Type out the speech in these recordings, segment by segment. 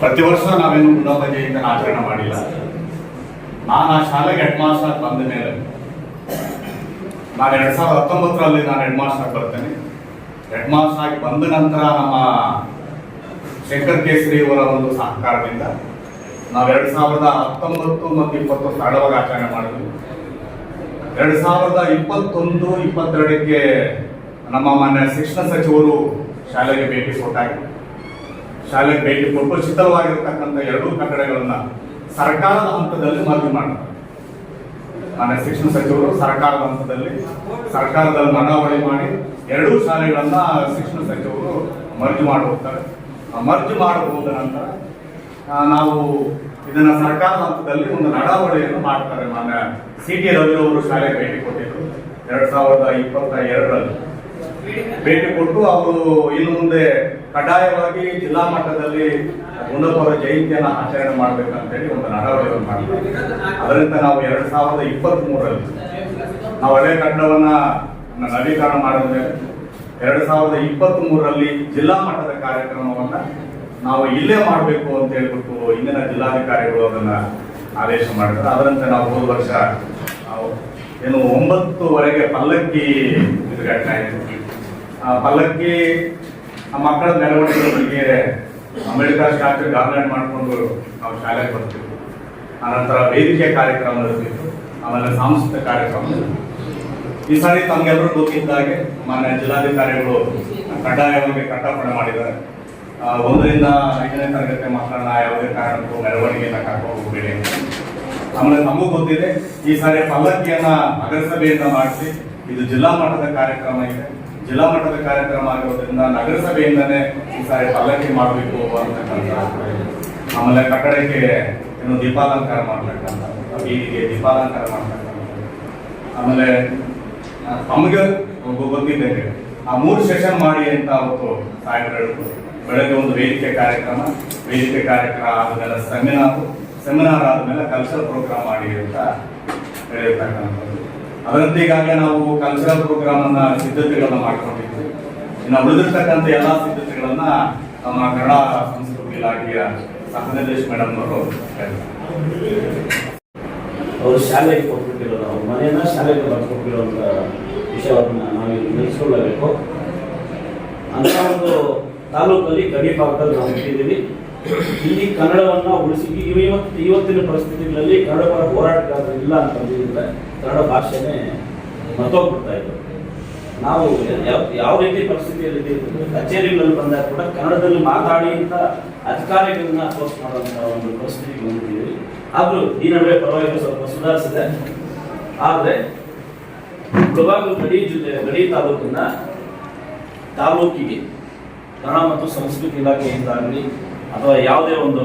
ಪ್ರತಿ ವರ್ಷ ನಾವೇನು ಗುಣಪ ಜಯಂತಿ ಆಚರಣೆ ಮಾಡಿಲ್ಲ. ನಾನು ಆ ಶಾಲೆಗೆ ಹೆಡ್ ಮಾಸ್ಟರ್ ಬಂದ ಮೇಲೆ ನಾನು ಎರಡ್ ಸಾವಿರದ ಹತ್ತೊಂಬತ್ತರಲ್ಲಿ ನಾನು ಹೆಡ್ ಮಾಸ್ಟರ್ ಬರ್ತೇನೆ. ಹೆಡ್ ಮಾಸ್ಟರ್ ಆಗಿ ಬಂದ ನಂತರ ನಮ್ಮ ಶಂಕರ್ ಕೇಸರಿ ಅವರ ಒಂದು ಸಹಕಾರದಿಂದ ನಾವು ಎರಡ್ ಸಾವಿರದ ಹತ್ತೊಂಬತ್ತು ಮತ್ತು ಇಪ್ಪತ್ತು ಸರಳವಾಗಿ ಆಚರಣೆ ಮಾಡಿದ್ವಿ. ಎರಡ್ ಸಾವಿರದ ಇಪ್ಪತ್ತೊಂದು, ಇಪ್ಪತ್ತೆರಡಕ್ಕೆ ನಮ್ಮ ಮಾನ್ಯ ಶಿಕ್ಷಣ ಸಚಿವರು ಶಾಲೆಗೆ ಭೇಟಿ ಕೊಟ್ಟಾಗ. ಶಾಲೆಗೆ ಭೇಟಿ ಕೊಟ್ಟು ಶಿಥಿಲವಾಗಿರ್ತಕ್ಕಂಥ ಎರಡೂ ಕಟ್ಟಡಗಳನ್ನ ಸರ್ಕಾರದ ಹಂತದಲ್ಲಿ ಮನವಿ ಮಾಡ್ತಾರೆ. ಮಾನ್ಯ ಶಿಕ್ಷಣ ಸಚಿವರು ಸರ್ಕಾರದ ಹಂತದಲ್ಲಿ ಸರ್ಕಾರದಲ್ಲಿ ಮನವಳಿ ಮಾಡಿ ಎರಡೂ ಶಾಲೆಗಳನ್ನ ಶಿಕ್ಷಣ ಸಚಿವರು ಮರ್ಜಿ ಮಾಡಿ ಹೋಗ್ತಾರೆ. ಮರ್ಜಿ ಮಾಡಿ ಹೋದ ನಂತರ ನಾವು ಇದನ್ನ ಸರ್ಕಾರದ ಹಂತದಲ್ಲಿ ಒಂದು ನಡಾವಳಿಯನ್ನು ಮಾಡ್ತಾರೆ ಮಾನ್ಯ ಸಿ ಟಿ ರವಿ ಅವರು ಶಾಲೆಗೆ ಭೇಟಿ ಕೊಟ್ಟಿದ್ರು. ಎರಡ್ ಸಾವಿರದ ಇಪ್ಪತ್ತ ಎರಡರಲ್ಲಿ. ಭೇಟಿ ಕೊಟ್ಟು ಅವರು ಇನ್ನು ಮುಂದೆ ಕಡ್ಡಾಯವಾಗಿ ಜಿಲ್ಲಾ ಮಟ್ಟದಲ್ಲಿ ಗುಂಡಪ್ಪರ ಜಯಂತಿಯನ್ನು ಆಚರಣೆ ಮಾಡ್ಬೇಕಂತೇಳಿ ಒಂದು ನಡವಳಿಕೆಯನ್ನು ಮಾಡಿದ್ದೀವಿ ಅದರಿಂದ ನಾವು ಎರಡು ಸಾವಿರದ ಇಪ್ಪತ್ತ್ ಮೂರರಲ್ಲಿ ನಾವು ಹಳೆ ಕಟ್ಟಡವನ್ನು ನವೀಕರಣ ಮಾಡಿದ್ರೆ ಎರಡು ಸಾವಿರದ ಇಪ್ಪತ್ತ್ ಮೂರರಲ್ಲಿ ಜಿಲ್ಲಾ ಮಟ್ಟದ ಕಾರ್ಯಕ್ರಮವನ್ನು ನಾವು ಇಲ್ಲೇ ಮಾಡಬೇಕು ಅಂತ ಹೇಳ್ಬಿಟ್ಟು ಇಂದಿನ ಜಿಲ್ಲಾಧಿಕಾರಿಗಳು ಅದನ್ನು ಆದೇಶ ಮಾಡಿದ್ರು. ಅದರಂತೆ ನಾವು ಹೋದ ವರ್ಷ ಏನು ಒಂಬತ್ತುವರೆಗೆ ಪಲ್ಲಕ್ಕಿ ಉದ್ಘಾಟನೆ ಆಯಿತು. ಆ, ಪಲ್ಲಕ್ಕಿ ಆ ಮಕ್ಕಳ ಮೆರವಣಿಗೆ ಅಂಬೇಡ್ಕರ್ ಸ್ಟ್ಯಾಚ್ಯೂ ಗಾರ್ಲೆಂಡ್ ಮಾಡಿಕೊಂಡು ನಾವು ಶಾಲೆಗೆ ಬರ್ತೀವಿ. ಆನಂತರ ವೇದಿಕೆ ಕಾರ್ಯಕ್ರಮ ಇರ್ತಿತ್ತು. ಆಮೇಲೆ ಸಾಂಸ್ಕೃತಿಕ ಕಾರ್ಯಕ್ರಮ ಈ ಸಾರಿ ತಮಗೆಲ್ಲರೂ ಗೊತ್ತಿದ್ದಾಗೆ ಮಾನ್ಯ ಜಿಲ್ಲಾಧಿಕಾರಿಗಳು ಕಡ್ಡಾಯವಾಗಿ ಕಟ್ಟಪಣೆ ಮಾಡಿದ್ದಾರೆ. ಒಂದರಿಂದ ಐದನೇ ತರಗತಿ ಮಕ್ಕಳನ್ನ ಯಾವುದೇ ಕಾರಣಕ್ಕೂ ಮೆರವಣಿಗೆಯನ್ನು ಕರ್ಕೊಂಡು ಹೋಗಬೇಡಿ. ಆಮೇಲೆ ನಮಗೂ ಗೊತ್ತಿದೆ, ಈ ಸಾರಿ ಪಲ್ಲಕ್ಕಿಯನ್ನ ನಗರಸಭೆಯಿಂದ ಮಾಡಿಸಿ, ಇದು ಜಿಲ್ಲಾ ಮಟ್ಟದ ಕಾರ್ಯಕ್ರಮ ಇದೆ. ಜಿಲ್ಲಾ ಮಟ್ಟದ ಕಾರ್ಯಕ್ರಮ ಆಗಿರೋದ್ರಿಂದ ನಗರಸಭೆಯಿಂದನೇ ಈ ಸಾರಿ ಪಲ್ಲಕ್ಕಿ ಮಾಡಬೇಕು ಅಂತಕ್ಕಂಥ ಆಮೇಲೆ ಕಟ್ಟಡಕ್ಕೆ ಏನು ದೀಪಾಲಂಕಾರ ಮಾಡ್ತಕ್ಕಂಥ ಬೀದಿಗೆ ದೀಪಾಲಂಕಾರ ಮಾಡ್ತಕ್ಕಂಥ ಆಮೇಲೆ ತಮಗೆ ಗೊ- ಗೊತ್ತಿದೆ ಆ ಮೂರು ಸೆಷನ್ ಮಾಡಿ ಅಂತ ಅವತ್ತು ಹೇಳಿದ್ರು ಬೆಳಗ್ಗೆ ಒಂದು ವೇದಿಕೆ ಕಾರ್ಯಕ್ರಮ ವೇದಿಕೆ ಕಾರ್ಯಕ್ರಮ ಆದ್ಮೇಲೆ ಸೆಮಿನಾರು ಸೆಮಿನಾರ್ ಆದಮೇಲೆ ಕಲ್ಚರ್ ಪ್ರೋಗ್ರಾಮ್ ಮಾಡಿ ಅಂತ ಹೇಳಿರ್ತಕ್ಕಂಥದ್ದು. ಅದರಂತೆ ನಾವು ಕಲ್ಚರಲ್ ಪ್ರೋಗ್ರಾಮ್ ಅನ್ನ ಸಿದ್ಧತೆಗಳನ್ನ ಮಾಡ್ಕೊಂಡಿದ್ವಿ. ಇನ್ನು ಉಳಿದಿರ್ತಕ್ಕಂಥ ಎಲ್ಲಾ ಸಿದ್ಧತೆಗಳನ್ನ ನಮ್ಮ ಕನ್ನಡ ಸಂಸ್ಕೃತಿ ಇಲಾಖೆಯ ಸಹನಿರ್ದೇಶ್ ಮೇಡಮ್ ಅವರು ಅವರು ಶಾಲೆಗೆ ಕೊಟ್ಬಿಟ್ಟಿರೋದು ಅವ್ರ ಮನೆಯನ್ನ ಶಾಲೆಗೆ ಬರ್ಕೊಟ್ಟಿರುವಂತ ವಿಷಯವನ್ನು ನಾವು ನಿಲ್ಲಿಸಿಕೊಳ್ಳಬೇಕು ಅಂತ ಒಂದು ತಾಲೂಕಲ್ಲಿ ಗಡಿ ಭಾಗದಲ್ಲಿ ನಾವು ಇಟ್ಟಿದ್ದೀವಿ. ಇಲ್ಲಿ ಕನ್ನಡವನ್ನು ಉಳಿಸಿ ಇವತ್ತು ಇವತ್ತಿನ ಪರಿಸ್ಥಿತಿಗಳಲ್ಲಿ ಕನ್ನಡ ಪರ ಹೋರಾಟಗಾರರು ಇಲ್ಲ ಅಂತಂದಿದ್ರೆ ಕನ್ನಡ ಭಾಷೆನೇ ಮರ್ತೋಗ್ಬಿಡ್ತಾ ಇದ್ರು ನಾವು ಯಾವ ಯಾವ ರೀತಿ ಪರಿಸ್ಥಿತಿಯಲ್ಲಿ ಇದ್ದೀವಿ ಕಚೇರಿಗಳಲ್ಲಿ ಬಂದಾಗ ಕೂಡ ಕನ್ನಡದಲ್ಲಿ ಮಾತಾಡಿ ಅಂತ ಅಧಿಕಾರಿಗಳನ್ನ ಪೋಸ್ಟ್ ಮಾಡುವಂತ ಒಂದು ಪರಿಸ್ಥಿತಿ ಬಂದಿದ್ದೀವಿ. ಆದರೂ ಈ ನಡುವೆ ಪರವಾಗಿ ಸ್ವಲ್ಪ ಸುಧಾರಿಸಿದೆ. ಆದರೆ ಮುಳಬಾಗಿಲು ಗಡಿ ಜಿಲ್ಲೆ, ಗಡಿ ತಾಲೂಕಿನ ತಾಲೂಕಿಗೆ ಕನ್ನಡ ಮತ್ತು ಸಂಸ್ಕೃತಿ ಇಲಾಖೆಯಿಂದಾಗಲಿ ಅಥವಾ ಯಾವುದೇ ಒಂದು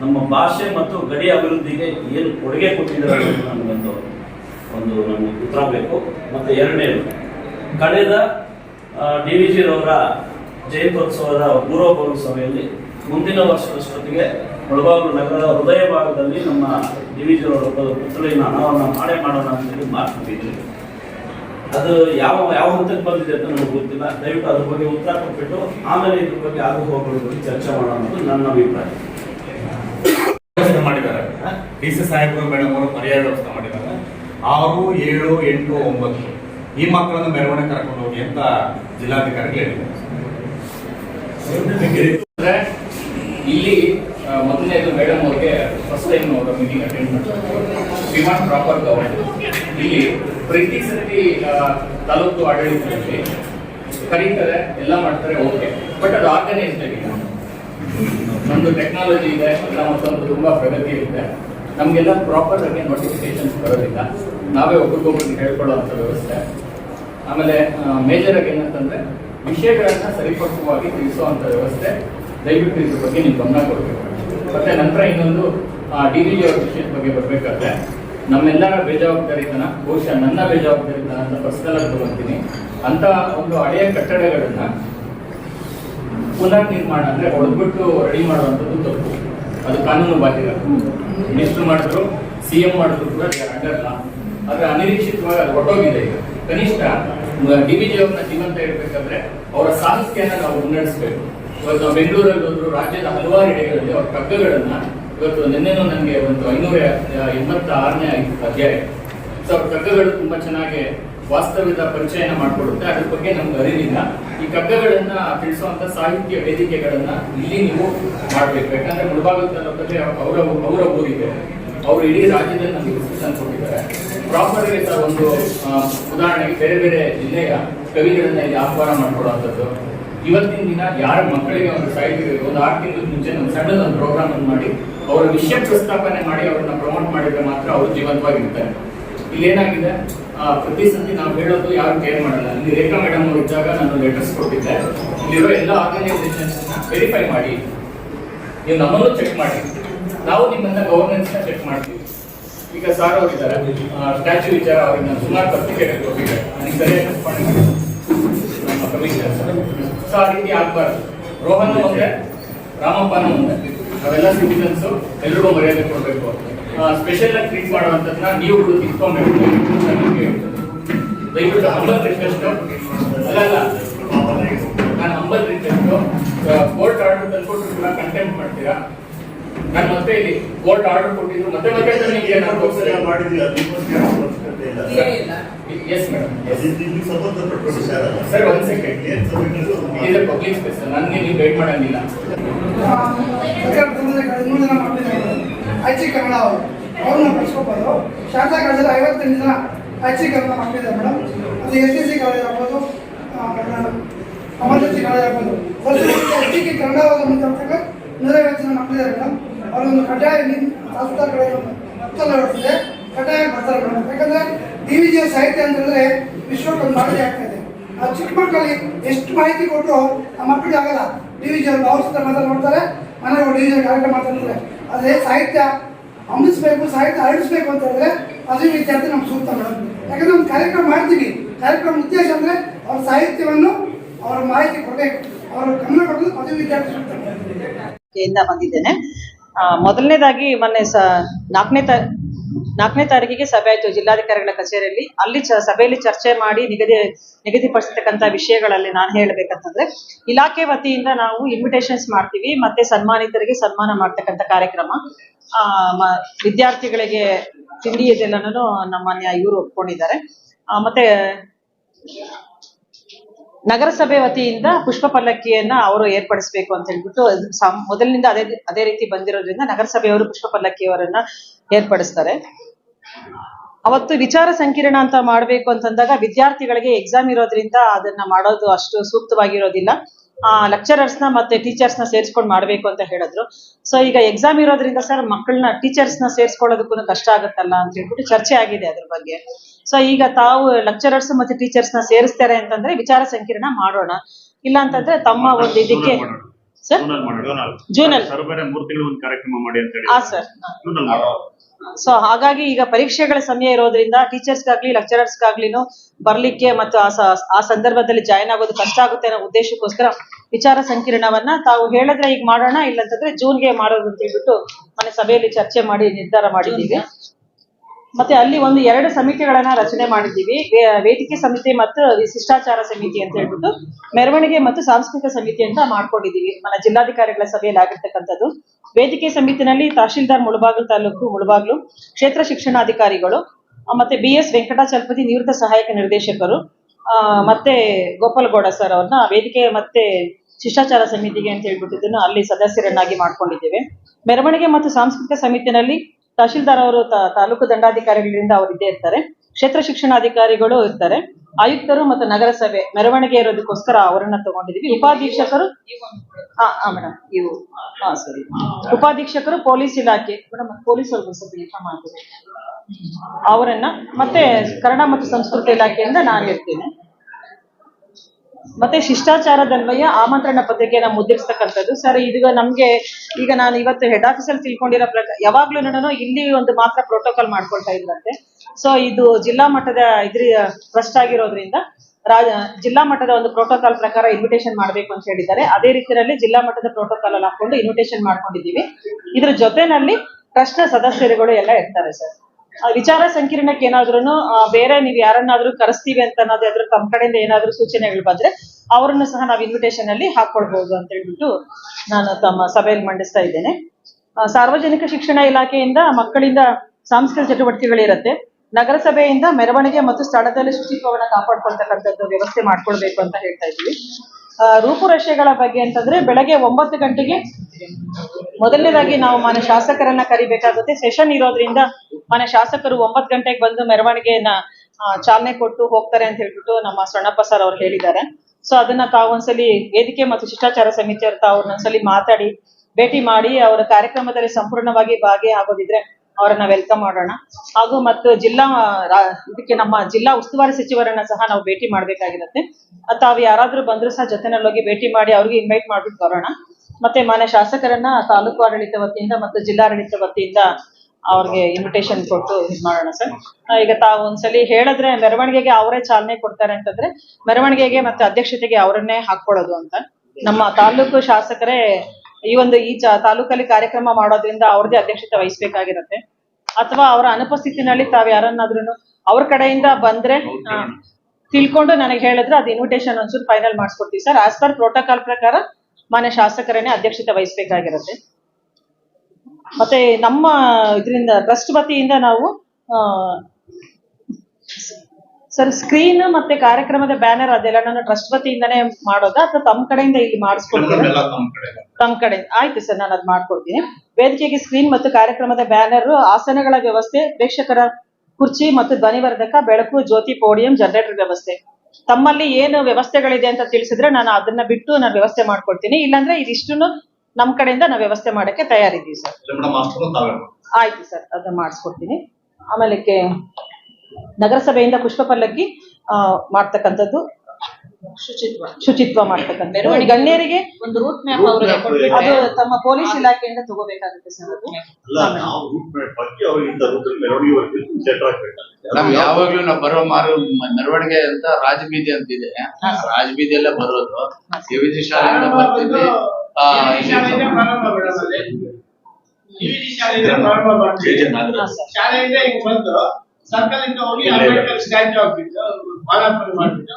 ನಮ್ಮ ಭಾಷೆ ಮತ್ತು ಗಡಿ ಅಭಿವೃದ್ಧಿಗೆ ಏನು ಕೊಡುಗೆ ಕೊಟ್ಟಿದ್ದಾರೆ ಅನ್ನೋದು ನಮಗೊಂದು ಒಂದು ನಮಗೆ ಉತ್ತರ ಬೇಕು. ಮತ್ತು ಎರಡನೇದು, ಕಳೆದ ಡಿ ವಿ ಜಿರವರ ಜಯಂತ್ಯೋತ್ಸವದ ಪೂರ್ವಭಾವಿ ಸಭೆಯಲ್ಲಿ ಮುಂದಿನ ವರ್ಷದಷ್ಟೊತ್ತಿಗೆ ಮುಳಬಾಗಿಲು ನಗರದ ಹೃದಯ ಭಾಗದಲ್ಲಿ ನಮ್ಮ ಡಿ ವಿ ಜಿರವರ ಪುತ್ಥಳಿನ ಹಣವನ್ನು ಮಾಡೇ ಮಾಡೋಣ ಅಂತ ಹೇಳಿ ಮಾತನಾಡಿದ್ವಿ ಅದು ಯಾವ ಯಾವ ಹಂತಕ್ಕೆ ಬಂದಿದೆ ಅಂತ ನನಗೆ ಗೊತ್ತಿಲ್ಲ. ದಯವಿಟ್ಟು ಅದ್ರ ಬಗ್ಗೆ ಉತ್ತರ ಕೊಟ್ಬಿಟ್ಟು ಆಮೇಲೆ ಇದ್ರ ಬಗ್ಗೆ ಆಗು ಹೋಗೋದ್ರ ಬಗ್ಗೆ ಚರ್ಚೆ ಮಾಡೋಣ ಅನ್ನೋದು ನನ್ನ ಅಭಿಪ್ರಾಯ. ಮಾಡಿದ್ದಾರೆ. ಡಿ ಸಿ ಸಾಹೇಬರು ಮೇಡಮ್ ಅವರು ಪರ್ಯಾಯ ವ್ಯವಸ್ಥೆ ಮಾಡಿದ್ದಾರೆ. ಆರು ಏಳು ಎಂಟು ಒಂಬತ್ತು. ಈ ಮಕ್ಕಳನ್ನು ಮೆರವಣಿಗೆ ಕರ್ಕೊಂಡು ಹೋಗಿ ಅಂತ ಜಿಲ್ಲಾಧಿಕಾರಿಗಳು ಹೇಳಿದ್ದಾರೆ. ಅಂದ್ರೆ ಇಲ್ಲಿ ಮೊದಲನೇ ಮೊದಲನೇದು ಮೇಡಮ್ ಅವ್ರಿಗೆ ಫಸ್ಟ್ ಟೈಮ್ ಅವರ ಮೀಟಿಂಗ್ ಅಟೆಂಡ್ ಮಾಡ್ತಾರೆ ಡಿಮಾಂಡ್ ಪ್ರಾಪರ್ ಗವರ್ನೆನ್ಸ್ ಇಲ್ಲಿ ಪ್ರತಿ ಸತಿ ತಾಲೂಕು ಆಡಳಿತದಲ್ಲಿ ಕರೀತಾರೆ, ಎಲ್ಲ ಮಾಡ್ತಾರೆ ಓಕೆ ಬಟ್ ಅದು ಆರ್ಗನೈಸ್ಡ್ ಆಗಿಲ್ಲ ನಮ್ಮದು ಟೆಕ್ನಾಲಜಿ ಇದೆ, ಎಲ್ಲ ಮತ್ತೊಂದು ತುಂಬಾ ಪ್ರಗತಿ ಇದೆ ನಮಗೆಲ್ಲ ಪ್ರಾಪರ್ ಆಗಿ ನೋಟಿಫಿಕೇಶನ್ಸ್ ಬರೋದಿಲ್ಲ. ನಾವೇ ಒಬ್ರಿಗೊಬ್ರಿಗೆ ಹೇಳ್ಕೊಳ್ಳುವಂಥ ವ್ಯವಸ್ಥೆ. ಆಮೇಲೆ ಮೇಜರ್ ಆಗಿ ಏನಂತಂದ್ರೆ ವಿಷಯಗಳನ್ನ ಸರಿಪಕ್ವವಾಗಿ ತಿಳಿಸುವಂತ ವ್ಯವಸ್ಥೆ. ದಯವಿಟ್ಟು ಇದ್ರ ಬಗ್ಗೆ ನೀವು ಗಮನ ಕೊಡಬೇಕು. ಮತ್ತೆ ನಂತರ ಇನ್ನೊಂದು ಡಿ ವಿ ಜಿ ಅವ್ರ ವಿಷಯದ ಬಗ್ಗೆ ಬರ್ಬೇಕಾದ್ರೆ ನಮ್ಮೆಲ್ಲರ ಬೇಜವಾಬ್ದಾರಿತನ, ಬಹುಶಃ ನನ್ನ ಬೇಜವಾಬ್ದಾರಿತನ ಅಂತ ಪರ್ಸನಲ್ ಆಗಿ ತಗೊಳ್ತೀನಿ ಅಂತ ಒಂದು ಹಳೆಯ ಕಟ್ಟಡಗಳನ್ನ ಪುನರ್ ನಿರ್ಮಾಣ ಅಂದ್ರೆ ಹೊಡೆದ್ಬಿಟ್ಟು ರೆಡಿ ಮಾಡುವಂಥದ್ದು ತಪ್ಪು. ಅದು ಕಾನೂನು ಬಾಹಿರ. ಮಿನಿಸ್ಟರ್ ಮಾಡಿದ್ರು ಸಿ ಎಂ ಮಾಡಿದ್ರು ಕೂಡ ಅಂಡರ್ ಲಾ ಆದ್ರೆ ಅನಿರೀಕ್ಷಿತವಾಗಿ ಅದು ಹೊಟ್ಟೋಗಿದೆ ಈಗ. ಕನಿಷ್ಠ ಡಿ ಬಿ ಜಿ ಅವ್ರನ್ನ ಜೀವಂತ ಇಡಬೇಕಾದ್ರೆ ಅವರ ಸಾಹಿತ್ಯನ ನಾವು ಮುನ್ನಡೆಸಬೇಕು. ಇವತ್ತು ನಾವು ಬೆಂಗಳೂರಲ್ಲಿ ಹೋದ್ರು ರಾಜ್ಯದ ಹಲವಾರು ಎಡೆಗಳಲ್ಲಿ ಅವ್ರ ಕಗ್ಗಗಳನ್ನ ಇವತ್ತು ನಿನ್ನೆನೂ ನನಗೆ ಒಂದು ಐನೂರ ಎಂಬತ್ತಾರನೇ ಅಧ್ಯಾಯ. ಸೊ ಕಗ್ಗಗಳು ತುಂಬಾ ಚೆನ್ನಾಗಿ ವಾಸ್ತವ್ಯದ ಪರಿಚಯನ ಮಾಡಿಕೊಡುತ್ತೆ. ಅದ್ರ ಬಗ್ಗೆ ನಮ್ಗೆ ಅರಿವಿಲ್ಲ. ಈ ಕಗ್ಗಗಳನ್ನ ತಿಳಿಸುವಂತ ಸಾಹಿತ್ಯ ವೇದಿಕೆಗಳನ್ನ ಇಲ್ಲಿ ನೀವು ಮಾಡಬೇಕು. ಯಾಕಂದ್ರೆ ಮುಳಬಾಗಿಲು ತಾಲೂಕಲ್ಲಿ ಅವರ ಅವರ ಊರಿದೆ. ಅವರು ಇಡೀ ರಾಜ್ಯದಲ್ಲಿ ನಮಗೆ ಡಿಸಿಷನ್ ಕೊಟ್ಟಿದ್ದಾರೆ ಪ್ರಾಪರ್ ಒಂದು ಉದಾಹರಣೆಗೆ ಬೇರೆ ಬೇರೆ ಜಿಲ್ಲೆಯ ಕವಿಗಳನ್ನ ಇಲ್ಲಿ ಆಹ್ವಾನ ಮಾಡ್ಕೊಳ್ಳುವಂಥದ್ದು. ಇವತ್ತಿನ ದಿನ ಯಾರ ಮಕ್ಕಳಿಗೆ ಒಂದು ಸಾಹಿತ್ಯ ಒಂದು ಆರು ತಿಂಗಳ ಮುಂಚೆ ಒಂದು ಪ್ರೋಗ್ರಾಮ್ ಅನ್ನು ಮಾಡಿ, ಅವರ ವಿಷಯ ಪ್ರಸ್ತಾಪನೆ ಮಾಡಿ, ಅವ್ರನ್ನ ಪ್ರಮೋಟ್ ಮಾಡಿದ್ರೆ ಮಾತ್ರ ಅವರು ಜೀವಂತವಾಗಿರ್ತಾರೆ. ಇಲ್ಲೇನಾಗಿದೆ? ಪ್ರತಿ ಸಂತಿ ನಾವು ಹೇಳೋದು ಯಾರು ಕೇರ್ ಮಾಡಲ್ಲ. ಇಲ್ಲಿ ರೇಖಾ ಮೇಡಮ್ ಅವರು ಇದ್ದಾಗ ನಾನು ಲೆಟರ್ಸ್ ಕೊಟ್ಟಿದ್ದೆ. ಇಲ್ಲಿರೋ ಎಲ್ಲ ಆರ್ಗನೈಸೇಷನ್ಸ್ ವೆರಿಫೈ ಮಾಡಿ, ನೀವು ನಮ್ಮನ್ನು ಚೆಕ್ ಮಾಡಿ. ನಾವು ನಿಮ್ಮನ್ನ ಗವರ್ನೆನ್ಸ್ ಚೆಕ್ ಮಾಡ್ತೀವಿ. ಈಗ ಸಾರ್ ಅವರಿದ್ದಾರೆ. ಸ್ಟ್ಯಾಚ್ಯೂ ವಿಚಾರ ಅವ್ರಿಗೆ ನಾನು ಸುಮಾರು ಪತ್ರಿಕೆಗಳು ಕೊಟ್ಟಿದ್ದಾರೆ ನನಗೆ ಸರಿಯಾಗಿ ಕಮಿಷನರ್ ಸರ್. ಆ ರೀತಿ ಆಗ್ಬಾರ್ದು. ರೋಹನ್ ಮುಂದೆ ರಾಮಪ್ಪನ ಮುಂದೆ ನಾವೆಲ್ಲ ಸಿಟಿಸನ್ಸ್ ಎಲ್ರಿಗೂ ಮರ್ಯಾದೆ ಕೊಡಬೇಕು. ಸ್ಪೆಷಲ್ ಆಗಿ ಟ್ರೀಟ್ ಮಾಡುವಂಥದ್ದನ್ನ ನೀವು ತಿಳ್ಕೊಬೇಕು ನಿಮ್ಗೆ ಹೇಳ್ತೀನಿ. ದಯವಿಟ್ಟು ಹಂಬಲ್ ರಿಕ್ವೆಸ್ಟ್ ಅಲ್ಲ ನಾನು ಹಂಬಲ್ ರಿಕ್ವೆಸ್ಟ್ ಕೋರ್ಟ್ ಆರ್ಡರ್ ತಂದ್ಕೊಟ್ಟು ಕೂಡ ಕಂಟೆಂಟ್ ಮಾಡ್ತೀರಾ? ನಾನು ಮತ್ತೆ ಇಲ್ಲಿ ಕೋರ್ಟ್ ಆರ್ಡರ್ ಕೊಟ್ಟಿದ್ರು. ಮತ್ತೆ ಮತ್ತೆ ನಿಮಗೆ ಏನಾದ್ರು ಇಲ್ಲ. ಎಸ್ ಮೇಡಮ್ ಇಲ್ಲಿ ಸಂಬಂಧಪಟ್ಟ. ಸರ್ ಒಂದ್ ಸೆಕೆಂಡ್ ಇದು ಪಬ್ಲಿಕ್ ಸ್ಪೇಸ್ ನನಗೆ ನೀವು ಗೈಡ್ ಮಾಡಂಗಿಲ್ಲ. ಕನ್ನಡ ಅವರು. ಅವ್ರನ್ನ ಬಳಸ್ಕೋಬೋದು ಶಾರದಾ ಕಾಲೇಜಲ್ಲಿ ಐವತ್ತೆಂಟು ಜನ ಐಚ್ಛಿಕ ಕನ್ನಡ ಮಕ್ಕಳಿದ್ದಾರೆ ಮೇಡಮ್ ಅದು ಎಸ್ ಎಸ್ ಸಿ ಕಾಲೇಜ್ ಆಗ್ಬೋದು ಎಮರ್ಜೆನ್ಸಿ ಕಾಲೇಜ್ ಆಗ್ಬೋದು. ಐಚ್ಛಿಕ ಕನ್ನಡ ಮುಂದೆ ನೂರೈವತ್ತು ಜನ ಮಕ್ಕಳಿದ್ದಾರೆ ಮೇಡಮ್ ಅವ್ರೊಂದು ಕಡ್ಡಾಯ ನಿಮ್ಮ ಶಾಸಕರ ಕಡೆ ಒಂದು ಒತ್ತಡ ಹೊರಟಿದೆ ಕಡ್ಡಾಯ ಬರ್ತಾರೆ ಮೇಡಮ್ ಯಾಕಂದ್ರೆ ಡಿ ವಿ ಜಿ ಸಾಹಿತ್ಯ ಅಂತಂದ್ರೆ ವಿಶ್ವಕ್ಕೊಂದು ಮಾದರಿ ಆಗ್ತಾ ಇದೆ. ಆ ಚಿಕ್ಕ ಮಕ್ಕಳಲ್ಲಿ ಎಷ್ಟು ಮಾಹಿತಿ ಕೊಟ್ಟರು ಆ ಮಕ್ಕಳಿಗೆ ಆಗಲ್ಲ. ಡಿ ವಿ ಜಿ ಅವರು ಭಾವಚಿತ್ರ ಮಾತಾಡ್ ಮಾಡ್ತಾರೆ ಡಿ ವಿ ಕಾರ್ಯಕ್ರಮ ಮಾತಾಡ್ತಾರೆ ಆದರೆ ಸಾಹಿತ್ಯ ಅಂಬಿಸ್ಬೇಕು ಸಾಹಿತ್ಯ ಹರಡಿಸ್ಬೇಕು ಅಂತ ಹೇಳಿದ್ರೆ ಅದು ವಿದ್ಯಾರ್ಥಿ ನಮ್ಗೆ ಸೂಕ್ತ ಮೇಡಮ್. ಯಾಕಂದ್ರೆ ಒಂದು ಕಾರ್ಯಕ್ರಮ ಮಾಡ್ತೀವಿ. ಕಾರ್ಯಕ್ರಮ ಉದ್ದೇಶ ಅಂದ್ರೆ ಅವ್ರ ಸಾಹಿತ್ಯವನ್ನು ಅವರ ಮಾಹಿತಿ ಕೊಡಬೇಕು. ಅವರ ಗಮನ ಕೊಡೋದು ಪದವಿ ವಿದ್ಯಾರ್ಥಿ ಸೂಕ್ತ. ಬಂದಿದ್ದೇನೆ. ಮೊದಲನೇದಾಗಿ ಮೊನ್ನೆ ಸ ನಾಲ್ಕನೇ ತ ನಾಲ್ಕನೇ ತಾರೀಕಿಗೆ ಸಭೆ ಆಯಿತು ಜಿಲ್ಲಾಧಿಕಾರಿಗಳ ಕಚೇರಿಯಲ್ಲಿ. ಅಲ್ಲಿ ಚ ಸಭೆಯಲ್ಲಿ ಚರ್ಚೆ ಮಾಡಿ ನಿಗದಿ ನಿಗದಿಪಡಿಸತಕ್ಕಂಥ ವಿಷಯಗಳಲ್ಲಿ ನಾನು ಹೇಳಬೇಕಂತಂದ್ರೆ ಇಲಾಖೆ ವತಿಯಿಂದ ನಾವು ಇನ್ವಿಟೇಷನ್ಸ್ ಮಾಡ್ತೀವಿ ಮತ್ತೆ ಸನ್ಮಾನಿತರಿಗೆ ಸನ್ಮಾನ ಮಾಡ್ತಕ್ಕಂಥ ಕಾರ್ಯಕ್ರಮ. ಆ, ವಿದ್ಯಾರ್ಥಿಗಳಿಗೆ ತಿಂಡಿ ಇದೆಲ್ಲನೂ ನಮ್ಮನ್ನ ಇವರು ಒಪ್ಕೊಂಡಿದ್ದಾರೆ. ಮತ್ತೆ ನಗರಸಭೆ ವತಿಯಿಂದ ಪುಷ್ಪ ಪಲ್ಲಕ್ಕಿಯನ್ನ ಅವರು ಏರ್ಪಡಿಸಬೇಕು ಅಂತ ಹೇಳ್ಬಿಟ್ಟು ಮೊದಲಿನಿಂದ ಅದೇ ಅದೇ ರೀತಿ ಬಂದಿರೋದ್ರಿಂದ ನಗರಸಭೆಯವರು ಪುಷ್ಪ ಪಲ್ಲಕ್ಕಿಯವರನ್ನ ಏರ್ಪಡಿಸ್ತಾರೆ. ಅವತ್ತು ವಿಚಾರ ಸಂಕಿರಣ ಅಂತ ಮಾಡಬೇಕು ಅಂತಂದಾಗ ವಿದ್ಯಾರ್ಥಿಗಳಿಗೆ ಎಕ್ಸಾಮ್ ಇರೋದ್ರಿಂದ ಅದನ್ನ ಮಾಡೋದು ಅಷ್ಟು ಸೂಕ್ತವಾಗಿರೋದಿಲ್ಲ. ಆ ಲೆಕ್ಚರರ್ಸ್ನ ಮತ್ತೆ ಟೀಚರ್ಸ್ನ ಸೇರಿಸ್ಕೊಂಡು ಮಾಡ್ಬೇಕು ಅಂತ ಹೇಳಿದ್ರು. ಸೊ ಈಗ ಎಕ್ಸಾಮ್ ಇರೋದ್ರಿಂದ ಸರ್ ಮಕ್ಕಳನ್ನ ಟೀಚರ್ಸ್ನ ಸೇರಿಸ್ಕೊಳ್ಳೋದಕ್ಕೂ ಕಷ್ಟ ಆಗುತ್ತಲ್ಲ ಅಂತ ಹೇಳ್ಬಿಟ್ಟು ಚರ್ಚೆ ಆಗಿದೆ ಅದ್ರ ಬಗ್ಗೆ. ಸೊ ಈಗ ತಾವು ಲೆಕ್ಚರರ್ಸ್ ಮತ್ತೆ ಟೀಚರ್ಸ್ನ ಸೇರಿಸ್ತಾರೆ ಅಂತಂದ್ರೆ ವಿಚಾರ ಸಂಕಿರಣ ಮಾಡೋಣ. ಇಲ್ಲ ಅಂತಂದ್ರೆ ತಮ್ಮ ಒಂದು ಇದಕ್ಕೆ ಸರ್? ಜೂನಲ್ಲಿ ಮೂರು ತಿಂಗಳು ಒಂದು ಕಾರ್ಯಕ್ರಮ ಮಾಡಿ ಅಂತ ಹೇಳಿ. ಹಾ ಸರ್. ಸೊ ಹಾಗಾಗಿ ಈಗ ಪರೀಕ್ಷೆಗಳ ಸಮಯ ಇರೋದ್ರಿಂದ ಟೀಚರ್ಸ್ಗಾಗ್ಲಿ, ಲೆಕ್ಚರರ್ಸ್ಗಾಗ್ಲಿನೂ ಬರ್ಲಿಕ್ಕೆ ಮತ್ತು ಆ ಸಂದರ್ಭದಲ್ಲಿ ಜಾಯಿನ್ ಆಗೋದು ಕಷ್ಟ ಆಗುತ್ತೆ ಅನ್ನೋ ಉದ್ದೇಶಕ್ಕೋಸ್ಕರ ವಿಚಾರ ಸಂಕಿರಣವನ್ನ ತಾವು ಹೇಳಿದ್ರೆ ಈಗ ಮಾಡೋಣ, ಇಲ್ಲಂತಂದ್ರೆ ಜೂನ್ಗೆ ಮಾಡೋದು ಅಂತ ಹೇಳ್ಬಿಟ್ಟು ಮನೆ ಸಭೆಯಲ್ಲಿ ಚರ್ಚೆ ಮಾಡಿ, ನಿರ್ಧಾರ ಮಾಡಿದ್ದೀವಿ. ಮತ್ತೆ ಅಲ್ಲಿ ಒಂದು ಎರಡು ಸಮಿತಿಗಳನ್ನ ರಚನೆ ಮಾಡಿದ್ದೀವಿ. ವೇದಿಕೆ ಸಮಿತಿ ಮತ್ತು ಶಿಷ್ಟಾಚಾರ ಸಮಿತಿ ಅಂತ ಹೇಳ್ಬಿಟ್ಟು, ಮೆರವಣಿಗೆ ಮತ್ತು ಸಾಂಸ್ಕೃತಿಕ ಸಮಿತಿ ಅಂತ ಮಾಡ್ಕೊಂಡಿದ್ದೀವಿ. మన ಜಿಲ್ಲಾಧಿಕಾರಿಗಳ ಸಭೆಯಲ್ಲಿ ಆಗಿರ್ತಕ್ಕಂಥದ್ದು. ವೇದಿಕೆ ಸಮಿತಿನಲ್ಲಿ ತಹಶೀಲ್ದಾರ್ ಮುಳಬಾಗಿಲು ತಾಲೂಕು ಮುಳಬಾಗ್ಲು ಕ್ಷೇತ್ರ ಶಿಕ್ಷಣಾಧಿಕಾರಿಗಳು ಮತ್ತೆ ಬಿ ಎಸ್ ವೆಂಕಟಾಚಲಪತಿ ನಿವೃತ್ತ ಸಹಾಯಕ ನಿರ್ದೇಶಕರು ಮತ್ತೆ ಗೋಪಾಲಗೌಡ ಸರ್ ಅವ್ರನ್ನ ವೇದಿಕೆ ಮತ್ತೆ ಶಿಷ್ಟಾಚಾರ ಸಮಿತಿಗೆ ಅಂತ ಹೇಳ್ಬಿಟ್ಟಿದ್ದನ್ನು ಅಲ್ಲಿ ಸದಸ್ಯರನ್ನಾಗಿ ಮಾಡ್ಕೊಂಡಿದ್ದೇವೆ. ಮೆರವಣಿಗೆ ಮತ್ತು ಸಾಂಸ್ಕೃತಿಕ ಸಮಿತಿನಲ್ಲಿ ತಹಶೀಲ್ದಾರ್ ಅವರು ತಾಲೂಕು ದಂಡಾಧಿಕಾರಿಗಳಿಂದ ಅವರು ಇದ್ದೇ ಇರ್ತಾರೆ. ಕ್ಷೇತ್ರ ಶಿಕ್ಷಣಾಧಿಕಾರಿಗಳು ಇರ್ತಾರೆ. ಆಯುಕ್ತರು ಮತ್ತು ನಗರಸಭೆ ಮೆರವಣಿಗೆ ಇರೋದಕ್ಕೋಸ್ಕರ ಅವರನ್ನ ತಗೊಂಡಿದೀವಿ. ಉಪಾಧೀಕ್ಷಕರು ಹಾ ಮೇಡಮ್ ಇವು. ಹಾ ಸರಿ. ಉಪಾಧೀಕ್ಷಕರು ಪೊಲೀಸ್ ಇಲಾಖೆ. ಮೇಡಮ್ ಪೊಲೀಸ್ ಅವರು ಸ್ವಲ್ಪ ಅವರನ್ನ ಮತ್ತೆ ಕನ್ನಡ ಮತ್ತು ಸಂಸ್ಕೃತಿ ಇಲಾಖೆಯಿಂದ ನಾನು ಇರ್ತೇನೆ. ಮತ್ತೆ ಶಿಷ್ಟಾಚಾರದನ್ವಯ ಆಮಂತ್ರಣ ಪತ್ರಿಕೆನ ಮುದ್ರಿಸ್ತಕ್ಕಂಥದ್ದು. ಸರ್ ಇದು ನಮ್ಗೆ ಈಗ ನಾನು ಇವತ್ತು ಹೆಡ್ ಆಫೀಸ್ ಅಲ್ಲಿ ತಿಳ್ಕೊಂಡಿರೋ ಪ್ರಕಾರ ಯಾವಾಗ್ಲೂ ಇಲ್ಲಿ ಒಂದು ಮಾತ್ರ ಪ್ರೋಟೋಕಾಲ್ ಮಾಡ್ಕೊಳ್ತಾ ಇದ್ರಂತೆ ಸೊ ಇದು ಜಿಲ್ಲಾ ಮಟ್ಟದ ಇದ್ರ ಟ್ರಸ್ಟ್ ಆಗಿರೋದ್ರಿಂದ ರಾಜ ಜಿಲ್ಲಾ ಮಟ್ಟದ ಒಂದು ಪ್ರೋಟೋಕಾಲ್ ಪ್ರಕಾರ ಇನ್ವಿಟೇಷನ್ ಮಾಡ್ಬೇಕು ಅಂತ ಹೇಳಿದ್ದಾರೆ. ಅದೇ ರೀತಿಯಲ್ಲಿ ಜಿಲ್ಲಾ ಮಟ್ಟದ ಪ್ರೋಟೋಕಾಲ್ ಅಲ್ಲಿ ಹಾಕೊಂಡು ಇನ್ವಿಟೇಷನ್ ಮಾಡ್ಕೊಂಡಿದ್ದೀವಿ. ಇದ್ರ ಜೊತೆನಲ್ಲಿ ಟ್ರಸ್ಟ್ನ ಸದಸ್ಯರುಗಳು ಎಲ್ಲ ಇರ್ತಾರೆ ಸರ್ ವಿಚಾರ ಸಂಕಿರಣಕ್ಕೆ ಏನಾದ್ರೂ ಬೇರೆ ನೀವು ಯಾರನ್ನಾದ್ರೂ ಕರೆಸ್ತೀವಿ ಅಂತ ಅನ್ನೋದಾದ್ರೂ ತಮ್ಮ ಕಡೆಯಿಂದ ಏನಾದ್ರೂ ಸೂಚನೆಗಳು ಬಂದ್ರೆ ಅವರನ್ನು ಸಹ ನಾವು ಇನ್ವಿಟೇಷನ್ ಅಲ್ಲಿ ಹಾಕೊಳ್ಬಹುದು ಅಂತ ಹೇಳ್ಬಿಟ್ಟು ನಾನು ತಮ್ಮ ಸಭೆಯಲ್ಲಿ ಮಂಡಿಸ್ತಾ ಇದ್ದೇನೆ. ಸಾರ್ವಜನಿಕ ಶಿಕ್ಷಣ ಇಲಾಖೆಯಿಂದ ಮಕ್ಕಳಿಂದ ಸಾಂಸ್ಕೃತಿಕ ಚಟುವಟಿಕೆಗಳಿರುತ್ತೆ ನಗರಸಭೆಯಿಂದ ಮೆರವಣಿಗೆ ಮತ್ತು ಸ್ಥಳದಲ್ಲಿ ಶುಚಿತ್ವವನ್ನು ಕಾಪಾಡ್ಕೊಳ್ತಕ್ಕಂಥದ್ದು ವ್ಯವಸ್ಥೆ ಮಾಡ್ಕೊಳ್ಬೇಕು ಅಂತ ಹೇಳ್ತಾ ಇದ್ವಿ ಆ, ರೂಪುರೇಷೆಗಳ ಬಗ್ಗೆ ಅಂತಂದ್ರೆ ಬೆಳಗ್ಗೆ ಒಂಬತ್ತು ಗಂಟೆಗೆ ಮೊದಲನೇದಾಗಿ ನಾವು ಮನೆ ಶಾಸಕರನ್ನ ಕರಿಬೇಕಾಗುತ್ತೆ. ಸೆಷನ್ ಇರೋದ್ರಿಂದ ಮನೆ ಶಾಸಕರು ಒಂಬತ್ತು ಗಂಟೆಗೆ ಬಂದು ಮೆರವಣಿಗೆಯನ್ನ ಚಾಲನೆ ಕೊಟ್ಟು ಹೋಗ್ತಾರೆ ಅಂತ ಹೇಳ್ಬಿಟ್ಟು ನಮ್ಮ ಸಣ್ಣಪ್ಪ ಸರ್ ಅವ್ರು ಹೇಳಿದ್ದಾರೆ. ಸೊ ಅದನ್ನ ತಾವು ಒಂದ್ಸಲಿ ವೇದಿಕೆ ಮತ್ತು ಶಿಷ್ಟಾಚಾರ ಸಮಿತಿಯವರು ತಾವು ಒಂದ್ಸಲಿ ಮಾತಾಡಿ, ಭೇಟಿ ಮಾಡಿ, ಅವರ ಕಾರ್ಯಕ್ರಮದಲ್ಲಿ ಸಂಪೂರ್ಣವಾಗಿ ಭಾಗಿಯಾಗೋದಿದ್ರೆ ಅವರನ್ನ ವೆಲ್ಕಮ್ ಮಾಡೋಣ. ಹಾಗೂ ಮತ್ತು ಜಿಲ್ಲಾ ಇದಕ್ಕೆ ನಮ್ಮ ಜಿಲ್ಲಾ ಉಸ್ತುವಾರಿ ಸಚಿವರನ್ನ ಸಹ ನಾವು ಭೇಟಿ ಮಾಡಬೇಕಾಗಿರುತ್ತೆ. ತಾವು ಯಾರಾದ್ರೂ ಬಂದ್ರು ಸಹ ಜೊತೆನಲ್ಲಿ ಹೋಗಿ ಭೇಟಿ ಮಾಡಿ ಅವ್ರಿಗೆ ಇನ್ವೈಟ್ ಮಾಡ್ಬಿಟ್ಟು ಬರೋಣ. ಮತ್ತೆ ಮಾನ್ಯ ಶಾಸಕರನ್ನ ತಾಲೂಕು ಆಡಳಿತ ವತಿಯಿಂದ ಮತ್ತು ಜಿಲ್ಲಾಡಳಿತ ವತಿಯಿಂದ ಅವ್ರಿಗೆ ಇನ್ವಿಟೇಷನ್ ಕೊಟ್ಟು ಇದು ಮಾಡೋಣ ಸರ್. ಈಗ ತಾವು ಒಂದ್ಸಲಿ ಹೇಳಿದ್ರೆ ಮೆರವಣಿಗೆಗೆ ಅವರೇ ಚಾಲನೆ ಕೊಡ್ತಾರೆ ಅಂತಂದ್ರೆ ಮೆರವಣಿಗೆಗೆ ಮತ್ತೆ ಅಧ್ಯಕ್ಷತೆಗೆ ಅವರನ್ನೇ ಹಾಕೊಳ್ಳೋದು ಅಂತ. ನಮ್ಮ ತಾಲೂಕು ಶಾಸಕರೇ ಈ ಒಂದು ಈ ಚ- ತಾಲೂಕಲ್ಲಿ ಕಾರ್ಯಕ್ರಮ ಮಾಡೋದ್ರಿಂದ ಅವ್ರದೇ ಅಧ್ಯಕ್ಷತೆ ವಹಿಸಬೇಕಾಗಿರುತ್ತೆ. ಅಥವಾ ಅವರ ಅನುಪಸ್ಥಿತಿನಲ್ಲಿ ತಾವ್ ಯಾರನ್ನಾದ್ರೂ ಅವ್ರ ಕಡೆಯಿಂದ ಬಂದ್ರೆ ತಿಳ್ಕೊಂಡು ನನಗೆ ಹೇಳಿದ್ರೆ ಅದು ಇನ್ವಿಟೇಷನ್ ಒಂಚೂರು ಫೈನಲ್ ಮಾಡಿಸ್ಕೊಡ್ತೀವಿ. ಸರ್ ಆಸ್ ಪರ್ ಪ್ರೋಟೋಕಾಲ್ ಪ್ರಕಾರ ಮಾನ್ಯ ಶಾಸಕರನ್ನೇ ಅಧ್ಯಕ್ಷತೆ ವಹಿಸಬೇಕಾಗಿರುತ್ತೆ. ಮತ್ತೆ ನಮ್ಮ ಇದರಿಂದ ಟ್ರಸ್ಟ್ ವತಿಯಿಂದ ನಾವು ಸರ್ ಸ್ಕ್ರೀನ್ ಮತ್ತೆ ಕಾರ್ಯಕ್ರಮದ ಬ್ಯಾನರ್ ಅದೆಲ್ಲ ನಾನು ಟ್ರಸ್ಟ್ ವತಿಯಿಂದಾನೇ ಮಾಡೋದಾ ಅಥವಾ ತಮ್ಮ ಕಡೆಯಿಂದ ಇಲ್ಲಿ ಮಾಡಿಸ್ಕೊಡ್ತೀರಾ? ತಮ್ಮ ಕಡೆ ಆಯ್ತು ಸರ್ ನಾನು ಅದ್ ಮಾಡ್ಕೊಡ್ತೀನಿ. ವೇದಿಕೆಗೆ ಸ್ಕ್ರೀನ್ ಮತ್ತು ಕಾರ್ಯಕ್ರಮದ ಬ್ಯಾನರ್ ಆಸನಗಳ ವ್ಯವಸ್ಥೆ ಪ್ರೇಕ್ಷಕರ ಕುರ್ಚಿ ಮತ್ತು ಧ್ವನಿವರ್ಧಕ ಬೆಳಕು ಜ್ಯೋತಿ ಪೋಡಿಯಂ ಜನರೇಟರ್ ವ್ಯವಸ್ಥೆ. ತಮ್ಮಲ್ಲಿ ಏನು ವ್ಯವಸ್ಥೆಗಳಿದೆ ಅಂತ ತಿಳಿಸಿದ್ರೆ ನಾನು ಅದನ್ನ ಬಿಟ್ಟು ನಾನು ವ್ಯವಸ್ಥೆ ಮಾಡ್ಕೊಡ್ತೀನಿ. ಇಲ್ಲಾಂದ್ರೆ ಇದಿಷ್ಟನ್ನು ನಮ್ ಕಡೆಯಿಂದ ನಾವು ವ್ಯವಸ್ಥೆ ಮಾಡಕ್ಕೆ ತಯಾರಿದ್ದೀವಿ ಸರ್. ಆಯ್ತು ಸರ್ ಅದನ್ನ ಮಾಡಿಸ್ಕೊಡ್ತೀನಿ. ಆಮೇಲೆ ನಗರಸಭೆಯಿಂದ ಪುಷ್ಪ ಪಲ್ಲಕ್ಕಿ ಮಾಡ್ತಕ್ಕಂಥದ್ದು. ಶುಚಿತ್ವ. ಶುಚಿತ್ವ ಮಾಡ್ತಕ್ಕಂಥ ಗಣ್ಯರಿಗೆ ಒಂದು ರೂಟ್ ಮ್ಯಾಪ್ ಅವರು ಅವ್ರಿಗೆ ಅದು ತಮ್ಮ ಪೊಲೀಸ್ ಇಲಾಖೆಯಿಂದ ತಗೋಬೇಕಾಗುತ್ತೆ ಸರ್ ಅದು. ಅಲ್ಲ ನಾವು ರೂಟ್ ಮ್ಯಾಪ್ ಹಾಕಿ ಅವ್ರಿಂದ ರೂಟ್ ಮೆರವಣಿಗೆ ಸೆಂಟರ್ ಹಾಕ್ಬೇಕಾಗುತ್ತೆ ನಮ್ ಯಾವಾಗ್ಲೂ ನಾವು ಬರೋ ಮಾರು ಮೆರವಣಿಗೆ ಅಂತ ರಾಜಬೀದಿ ಅಂತಿದೆ. ರಾಜಬೀದಿಯಲ್ಲೇ ಬರೋದು. ಸಿವಿಜಿ ಶಾಲೆಯಿಂದ ಬರ್ತೀವಿ ಆ, ಪ್ರಾರಂಭ ಮಾಡ್ತೀವಿ. ಶಾಲೆಯಿಂದ. ಬಂದು ಸರ್ಕಲ್ ಇಂದ ಹೋಗಿ ಅಂಬೇಡ್ಕರ್ ಸ್ಟ್ಯಾಚ್ಯೂ ಆಗ್ಬಿಟ್ಟು ಮಾಲಾರ್ಪಣೆ ಮಾಡ್ಬಿಟ್ಟು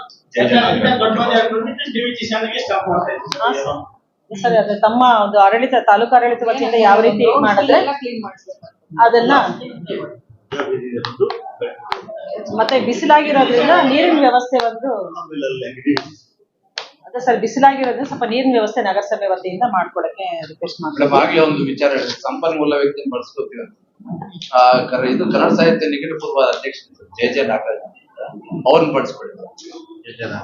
ಸರಿ ಅದು ತಮ್ಮ ಒಂದು ಆಡಳಿತ ತಾಲೂಕು ಆಡಳಿತ ವತಿಯಿಂದ ಯಾವ ರೀತಿ ಮಾಡಿದ್ರೆ ಅದನ್ನ ಮತ್ತೆ ಬಿಸಿಲಾಗಿರೋದ್ರಿಂದ ನೀರಿನ ವ್ಯವಸ್ಥೆ ಒಂದು ಅದೇ ಸರ್ ಬಿಸಿಲಾಗಿರೋದ್ರಿಂದ ಸ್ವಲ್ಪ ನೀರಿನ ವ್ಯವಸ್ಥೆ ನಗರಸಭೆ ವತಿಯಿಂದ ಮಾಡ್ಕೊಡಕ್ಕೆ ರಿಕ್ವೆಸ್ಟ್ ಮಾಡ್ತೀವಿ. ಒಂದು ವಿಚಾರ ಹೇಳಿ. ಸಂಪನ್ಮೂಲ ವ್ಯಕ್ತಿ ಬಳಸ್ಕೋತೀವಿ ಆ, ಕರ- ಇದು ಕನ್ನಡ ಸಾಹಿತ್ಯ ನಿಕಟ ಪೂರ್ವ ಅಧ್ಯಕ್ಷ ಜೆ ಜೆ ನಾಗರಾಜ್ ಅವ್ರನ್ನ ಬಳಸ್ಕೊಳ್ತಾರೆ.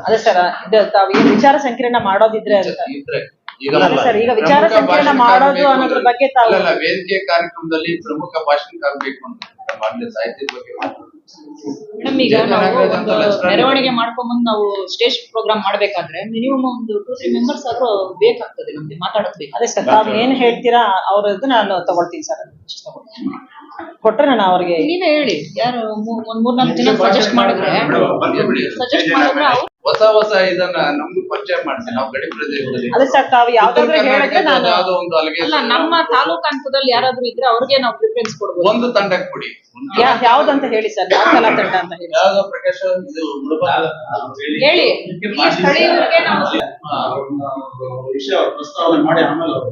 ಅದೇ ಸರ್ ಇದು ತಾವು ಏನ್ ವಿಚಾರ ಸಂಕಿರಣ ಮಾಡೋದಿದ್ರೆ ಅಂತ. ಇದ್ರೆ ಈಗ ಅದೇ ಸರ್, ಈಗ ವಿಚಾರ ಪ್ರಮುಖ ಸಂಕಿರಣ ಭಾಷಣಕಾರ ಮಾಡೋದು ಬೇಕು ಅನ್ನೋದ್ರ ಅಂದ್ರೆ- ಬಗ್ಗೆ ತಾವು- ಅಲ್ಲ, ಅಲ್ಲ, ವೇದಿಕೆ ಕಾರ್ಯಕ್ರಮದಲ್ಲಿ ಪ್ರಮುಖ ಭಾಷಣಕಾರ ಬೇಕು ಅಂತ. ಸಾಹಿತ್ಯದ ಬಗ್ಗೆ. ಮೇಡಮ್ ಈಗ ನಾವು ಒಂದು ಮೆರವಣಿಗೆ ಮಾಡ್ಕೊಂಬಂದು ನಾವು ಸ್ಟೇಜ್ ಪ್ರೋಗ್ರಾಮ್ ಮಾಡ್ಬೇಕಾದ್ರೆ ಮಿನಿಮಮ್ ಒಂದು ಟೂ ತ್ರೀ ಮೆಂಬರ್ಸ್ ಆದ್ರೂ ಬೇಕಾಗ್ತದೆ ನಮ್ಗೆ ಮಾತಾಡೋದು ಅದೇ ಸರ್ ತಾವ್ ಏನ್ ಹೇಳ್ತೀರಾ ಅವ್ರದ್ದು ನಾನು ತಗೊಳ್ತೀನಿ ಸರ್. ಕೊಟ್ರೆ ನಾನು ಅವ್ರಿಗೆ? ನೀವೇ ಹೇಳಿ ಯಾರು ಒಂದ್ ಮೂರ್ನಾಲ್ಕು ಜನ ಸಜೆಸ್ಟ್ ಮಾಡಿದ್ರೆ. ಸಜೆಸ್ಟ್ ಮಾಡಿದ್ರೆ ಅವ್ರು ಹೊಸ ಹೊಸ ಇದನ್ನ ನಮ್ಗೆ ಪರಿಚಯ ಮಾಡ್ತೀನಿ ನಾವು ಗಡಿ ಪ್ರದೇಶದಲ್ಲಿ ಅದೇ ಸರ್ ತಾವು ಯಾವ್ದಾದ್ರು ಹೇಳಿದ್ರೆ ನಾನು ಯಾವ್ದೋ ಒಂದು ಅಲ್ಲಿಗೆ ಅಲ್ಲ ನಮ್ಮ ತಾಲೂಕು ಹಂತದಲ್ಲಿ ಯಾರಾದ್ರೂ ಇದ್ರೆ ಅವ್ರಿಗೆ ನಾವು ಪ್ರಿಫರೆನ್ಸ್ ಕೊಡ್ಬೋದು ಒಂದು ತಂಡಕ್ಕೆ ಕೊಡಿ ಯಾ- ಯಾವ್ದಂತ ಹೇಳಿ ಸರ್ ಯಾವ ಕಲಾ ತಂಡ ಅಂತ ಹೇಳಿ ಯಾವ್ದೋ ಪ್ರಕಾಶ್ ಇದು. ಹೇಳಿ ಈ ಸ್ಥಳೀಯರಿಗೆ ನಾವು ಹಾ. ವಿಷಯ ಪ್ರಸ್ತಾವನೆ ಮಾಡಿ ಆಮೇಲೆ ಅವರು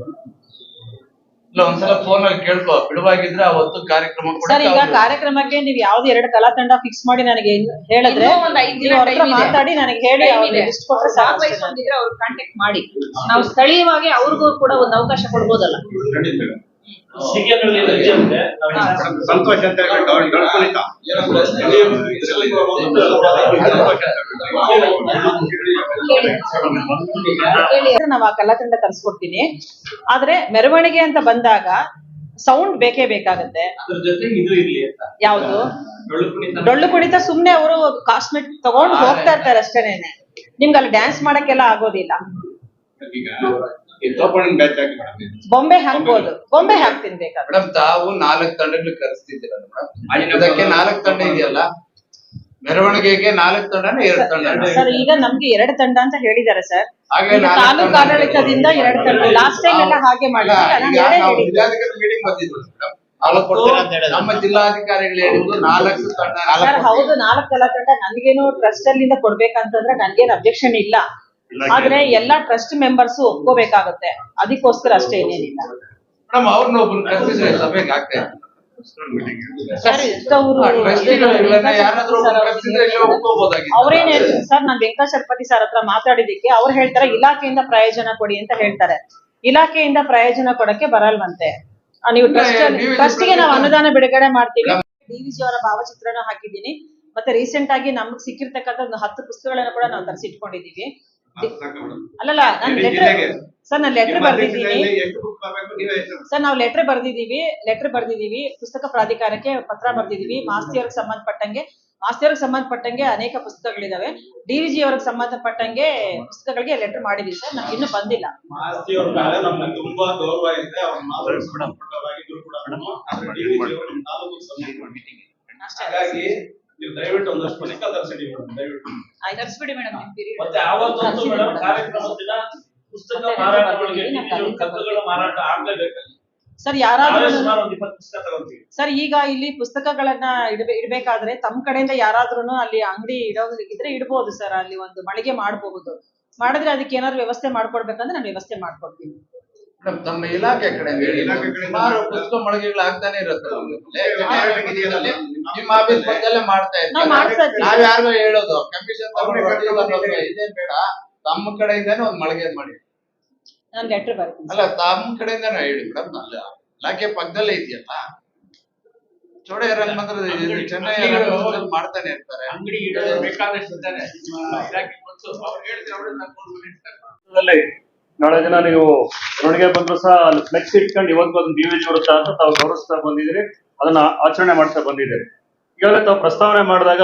ಇಲ್ಲ ಒಂದ್ಸಲ ಫೋನ್ ಅಲ್ಲಿ ಕೇಳ್ಕೊ. ಬಿಡುವಾಗಿದ್ರೆ ಅವತ್ತು ಕಾರ್ಯಕ್ರಮ ಸರ್ ಈಗ ಕಾರ್ಯಕ್ರಮಕ್ಕೆ ನೀವು ಯಾವ್ದು ಎರಡು ಕಲಾ ತಂಡ ಫಿಕ್ಸ್ ಮಾಡಿ ನನಗೆ ಹೇಳಿದ್ರೆ ಇನ್ನೂ ಒಂದ್ ಐದ್ ದಿನ ನೀವು ಅವ್ರ ಹತ್ರ time ಇದೆ. ಮಾತಾಡಿ ನನಗೆ ಹೇಳಿ Time ಅವ್ರಿಗೆ ಇದೆ. ಲಿಸ್ಟ್ ಕೊಟ್ರೆ ಸಾಕು. ಅಷ್ಟೇ ಭಾಗವಹಿಸೋದಿದ್ರೆ ಅವ್ರು ಕಾಂಟ್ಯಾಕ್ಟ್ ಮಾಡಿ. ನಾವು ಸ್ಥಳೀಯವಾಗಿ ಅವ್ರಿಗೂ ಕೂಡ ಒಂದು ಅವಕಾಶ ಕೊಡ್ಬೋದಲ್ಲ. ಸಂತೋಷ ಅಂತ ನಾವು ಆ ಕಲಾ ತಂಡ ತರಿಸ್ಕೊಡ್ತೀನಿ ಆದ್ರೆ ಮೆರವಣಿಗೆ ಅಂತ ಬಂದಾಗ ಸೌಂಡ್ ಬೇಕೇ ಬೇಕಾಗತ್ತೆ. ಅದ್ರ ಜೊತೆಗೆ ಇದು ಇರ್ಲಿ ಅಂತ. ಯಾವ್ದು? ಡೊಳ್ಳು ಕುಣಿತ. ಸುಮ್ನೆ ಅವರು ಕಾಸ್ಮೆಟ್ ತಗೊಂಡು ಹೋಗ್ತಾ ಇರ್ತಾರೆ ಅಷ್ಟೇನೆ ನಿಮ್ಗೆ ಅಲ್ಲಿ ಡ್ಯಾನ್ಸ್ ಮಾಡಕ್ಕೆಲ್ಲ ಆಗೋದಿಲ್ಲ. ತೋಪಣ್ಣ ಬ್ಯಾಚ್ ಹಾಕಿ ಮೇಡಮ್ ಬೊಂಬೆ ಹಾಕ್ಬೋದು. ಬೊಂಬೆ ಹಾಕ್ತೀನಿ ಬೇಕಾದ್ರೆ. ಮೇಡಮ್ ತಾವು ನಾಲ್ಕು ತಂಡಗಳು ಕರೆಸ್ತಿದ್ದೀರ ಮೇಡಮ್? ಅದಕ್ಕೆ ನಾಲ್ಕು ತಂಡ ಇದೆಯಲ್ಲ? ಮೆರವಣಿಗೆಗೆ ನಾಲ್ಕು ತಂಡನ ಎರಡು ತಂಡ ಸರ್ ಈಗ ನಮ್ಗೆ ಎರಡು ತಂಡ ಅಂತ ಹೇಳಿದ್ದಾರೆ ಸರ್. ಹಾಗೆ ತಾಲೂಕು ಆಡಳಿತದಿಂದ ಎರಡು ತಂಡ. ಲಾಸ್ಟ್ ಟೈಮ್ ಎಲ್ಲ ಹಾಗೆ ಮಾಡಿದ್ವಿ. ಜಿಲ್ಲಾಧಿಕಾರಿ ಮೀಟಿಂಗ್ ಮೇಡಮ್? ನಮ್ಮ ಜಿಲ್ಲಾಧಿಕಾರಿಗಳು ಹೇಳಿದ್ರು ನಾಲ್ಕು ತಂಡ. ಸರ್ ಹೌದು. ನಾಲ್ಕು ಕಲಾ ತಂಡ ನನ್ಗೇನು ಟ್ರಸ್ಟ್ ಅಲ್ಲಿಂದ ಕೊಡ್ಬೇಕಂತಂದ್ರೆ ನನ್ಗೇನು ಅಬ್ಜೆಕ್ಷನ್ ಇಲ್ಲ. ಆದ್ರೆ ಎಲ್ಲಾ ಟ್ರಸ್ಟ್ ಮೆಂಬರ್ಸ್ ಒಪ್ಕೋಬೇಕಾಗತ್ತೆ. ಅದಕ್ಕೋಸ್ಕರ ಅಷ್ಟೇ ಏನೇನಿಲ್ಲ. ಮೇಡಮ್ ಅವ್ರನ್ನ ಒಬ್ರು ಸಭೆಗೆ ಆಗ್ತಾ ಅವ್ರೇನ್ ಹೇಳ್ತಾರೆ? ಸರ್ ನಾನ್ ವೆಂಕಟೇಶ್ವರಪತಿ ಸರ್ ಹತ್ರ ಮಾತಾಡಿದಕ್ಕೆ ಅವ್ರು ಹೇಳ್ತಾರೆ ಇಲಾಖೆಯಿಂದ ಪ್ರಯೋಜನ ಕೊಡಿ ಅಂತ ಹೇಳ್ತಾರೆ. ಇಲಾಖೆಯಿಂದ ಪ್ರಯೋಜನ ಕೊಡಕ್ಕೆ ಬರಲ್ವಂತೆ. ನೀವು ಟ್ರಸ್ಟ್ ಟ್ರಸ್ಟ್ಗೆ ನಾವು ಅನುದಾನ ಬಿಡುಗಡೆ ಮಾಡ್ತೀವಿ. ಡಿವಿಜಿ ಅವರ ಭಾವಚಿತ್ರನ ಹಾಕಿದ್ದೀನಿ. ಮತ್ತೆ ರೀಸೆಂಟ್ ಆಗಿ ನಮ್ಗೆ ಸಿಕ್ಕಿರ್ತಕ್ಕಂಥ ಒಂದು ಹತ್ತು ಪುಸ್ತಕಗಳನ್ನ ಕೂಡ ನಾವು ತರಿಸಿಟ್ಕೊಂಡಿದೀವಿ ಅಲ್ಲಲ್ಲ ನಾನು ಲೆಟರ್ ಸರ್ ನಾನು ಲೆಟರ್ ಬರ್ದಿದ್ದೀನಿ. ಸರ್ ನಾವು ಲೆಟರ್ ಬರ್ದಿದೀವಿ ಲೆಟರ್ ಬರ್ದಿದೀವಿ ಪುಸ್ತಕ ಪ್ರಾಧಿಕಾರಕ್ಕೆ ಪತ್ರ ಬರ್ದಿದೀವಿ ಮಾಸ್ತಿಯವ್ರಿಗೆ ಸಂಬಂಧಪಟ್ಟಂಗೆ ಮಾಸ್ತಿಯವ್ರಿಗೆ ಸಂಬಂಧಪಟ್ಟಂಗೆ ಅನೇಕ ಪುಸ್ತಕಗಳಿದಾವೆ. ಡಿವಿಜಿ ಅವ್ರಿಗೆ ಸಂಬಂಧಪಟ್ಟಂಗೆ ಪುಸ್ತಕಗಳಿಗೆ ಲೆಟರ್ ಮಾಡಿದೀವಿ ಸರ್ ನಮ್ಗೆ ಇನ್ನೂ ಬಂದಿಲ್ಲ. ಅಷ್ಟೇ. ನೀವು ದಯವಿಟ್ಟು ಒಂದಷ್ಟು ಮನೆ ತರಿಸಿಡಿ ಮೇಡಮ್ ದಯವಿಟ್ಟು. ಆಯ್ತು ತರಿಸ್ಬಿಡಿ ಮೇಡಮ್ ಮತ್ತೆ ಆವತ್ತೊಂದು ಮೇಡಮ್ ಕಾರ್ಯಕ್ರಮದ ದಿನ ಪುಸ್ತಕ ಮಾರಾಟಗಳಿಗೆ ಕಗ್ಗಗಳ ಮಾರಾಟ ಆಗ್ಲೇಬೇಕು ಸರ್ ಯಾರಾದ್ರೂ ಸರ್ ಈಗ ಇಲ್ಲಿ ಪುಸ್ತಕಗಳನ್ನ ಇಡ್ಬೇ ಇಡ್ಬೇಕಾದ್ರೆ ತಮ್ಮ ಕಡೆಯಿಂದ ಯಾರಾದ್ರೂ ಅಲ್ಲಿ ಅಂಗಡಿ ಇಡೋದಿದ್ರೆ ಇಡ್ಬೋದು ಸರ್ ಅಲ್ಲಿ ಒಂದು ಮಳಿಗೆ ಮಾಡಬಹುದು ಮಾಡಿದ್ರೆ ಅದಕ್ಕೆ ಏನಾದ್ರು ವ್ಯವಸ್ಥೆ ಮಾಡ್ಕೊಡ್ಬೇಕಂದ್ರೆ ನಾನು ವ್ಯವಸ್ಥೆ ಮಾಡ್ಕೊಡ್ತೀನಿ. ತಮ್ಮ ಇಲಾಖೆ ಕಡೆ ಸುಮಾರು ಪುಸ್ತಕ ಮಳಿಗೆಗಳು ಆಗ್ತಾನೆ ಇರುತ್ತೆ ನಿಮ್ಮ ಆಫೀಸ್ ಬಂದಲ್ಲೇ ಮಾಡ್ತಾ ಇರ್ತಾರೆ. ನಾವ್ ಯಾರಿಗೋ ಹೇಳೋದು. ಕಮಿಷನ್ ಇದೇನ್ ಬೇಡ. ತಮ್ಮ ಕಡೆಯಿಂದಾನೆ ಒಂದ್ ಮಳಿಗೆ ಮಾಡಿ. ನಾನು ಅಲ್ಲ ತಮ್ಮ ಕಡೆಯಿಂದನೇ ಹೇಳಿ ಮೇಡಮ್. ಅಲ್ಲ ಇಲಾಖೆ ಪಕ್ಕದಲ್ಲೇ ಇದೆಯಲ್ಲ. ಚೋಡೆ ಮಾತ್ರ ಚೆನ್ನೈ ಮಾಡ್ತಾನೆ ಇರ್ತಾರೆ. ಅಂಗಡಿ ಇಡೋದು ನಾಳೆ ದಿನ ನೀವು ಮೆರವಣಿಗೆ ಬಂದ್ರು ಸಹ ಅಲ್ಲಿ ಫ್ಲೆಕ್ಸ್ ಇಟ್ಕೊಂಡು ಇವತ್ತು ಒಂದು ಬಿವಿಜಿ ವೃತ್ತ ಅಂತ ತಾವು ಗೌರವಿಸ್ತಾ ಬಂದಿದ್ದೀರಿ. ಅದನ್ನ ಆಚರಣೆ ಮಾಡ್ತಾ ಬಂದಿದ್ದೀರಿ. ಈಗಾಗಲೇ ತಾವು ಪ್ರಸ್ತಾವನೆ ಮಾಡಿದಾಗ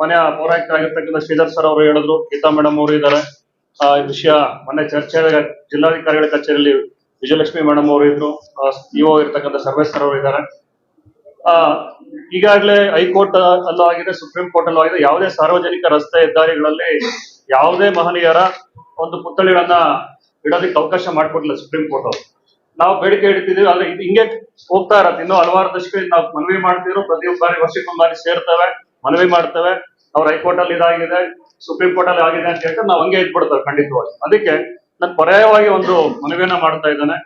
ಮನೆಯ ಪೌರಾಯುಕ್ತರಾಗಿರ್ತಕ್ಕಂಥ ಶ್ರೀಧರ್ ಸರ್ ಅವರು ಹೇಳಿದ್ರು, ಗೀತಾ ಮೇಡಮ್ ಅವರು ಇದ್ದಾರೆ. ಆ ವಿಷಯ ಮೊನ್ನೆ ಚರ್ಚೆ ಜಿಲ್ಲಾಧಿಕಾರಿಗಳ ಕಚೇರಿಯಲ್ಲಿ ವಿಜಯಲಕ್ಷ್ಮಿ ಮೇಡಮ್ ಅವರು ಇದ್ರು ಇಒ ಇರ್ತಕ್ಕಂಥ ಸರ್ವೇಶ್ ಸರ್ ಅವರು ಇದ್ದಾರೆ. ಆ, ಈಗಾಗಲೇ ಹೈಕೋರ್ಟ್ ಅಲ್ಲೂ ಆಗಿದೆ, ಸುಪ್ರೀಂ ಕೋರ್ಟ್ ಅಲ್ಲೂ ಆಗಿದೆ. ಯಾವುದೇ ಸಾರ್ವಜನಿಕ ರಸ್ತೆ ಹೆದ್ದಾರಿಗಳಲ್ಲಿ ಯಾವುದೇ ಮಹನೀಯರ ಒಂದು ಪುತ್ಥಳಿಗಳನ್ನ ಇಡೋದಕ್ಕೆ ಅವಕಾಶ ಮಾಡಿಕೊಡ್ಲಿಲ್ಲ ಸುಪ್ರೀಂ ಕೋರ್ಟ್ ಅವರು. ನಾವು ಬೇಡಿಕೆ ಇಡ್ತಿದ್ದೀವಿ ಆದ್ರೆ ಇದು ಹಿಂಗೆ ಹೋಗ್ತಾ ಇರತ್ತೆ ಇನ್ನೂ ಹಲವಾರು ದಶಕದಿಂದ ನಾವು ಮನವಿ ಮಾಡ್ತಿದ್ರು ಪ್ರತಿ ಬಾರಿ ವರ್ಷಕ್ಕೊಂದ್ ಬಾರಿ ಸೇರ್ತವೆ, ಮನವಿ ಮಾಡ್ತವೆ. ಅವ್ರ ಹೈಕೋರ್ಟ್ ಅಲ್ಲಿ ಇದಾಗಿದೆ ಸುಪ್ರೀಂ ಕೋರ್ಟ್ ಅಲ್ಲಿ ಆಗಿದೆ ಅಂತ ಹೇಳ್ತಾರೆ, ನಾವು ಹಂಗೆ ಇದ್ಬಿಡ್ತೇವೆ ಖಂಡಿತವಾಗಿ. ಅದಕ್ಕೆ ನಾನು ಪರ್ಯಾಯವಾಗಿ ಒಂದು ಮನವಿಯನ್ನ ಮಾಡ್ತಾ ಇದ್ದಾನೆ.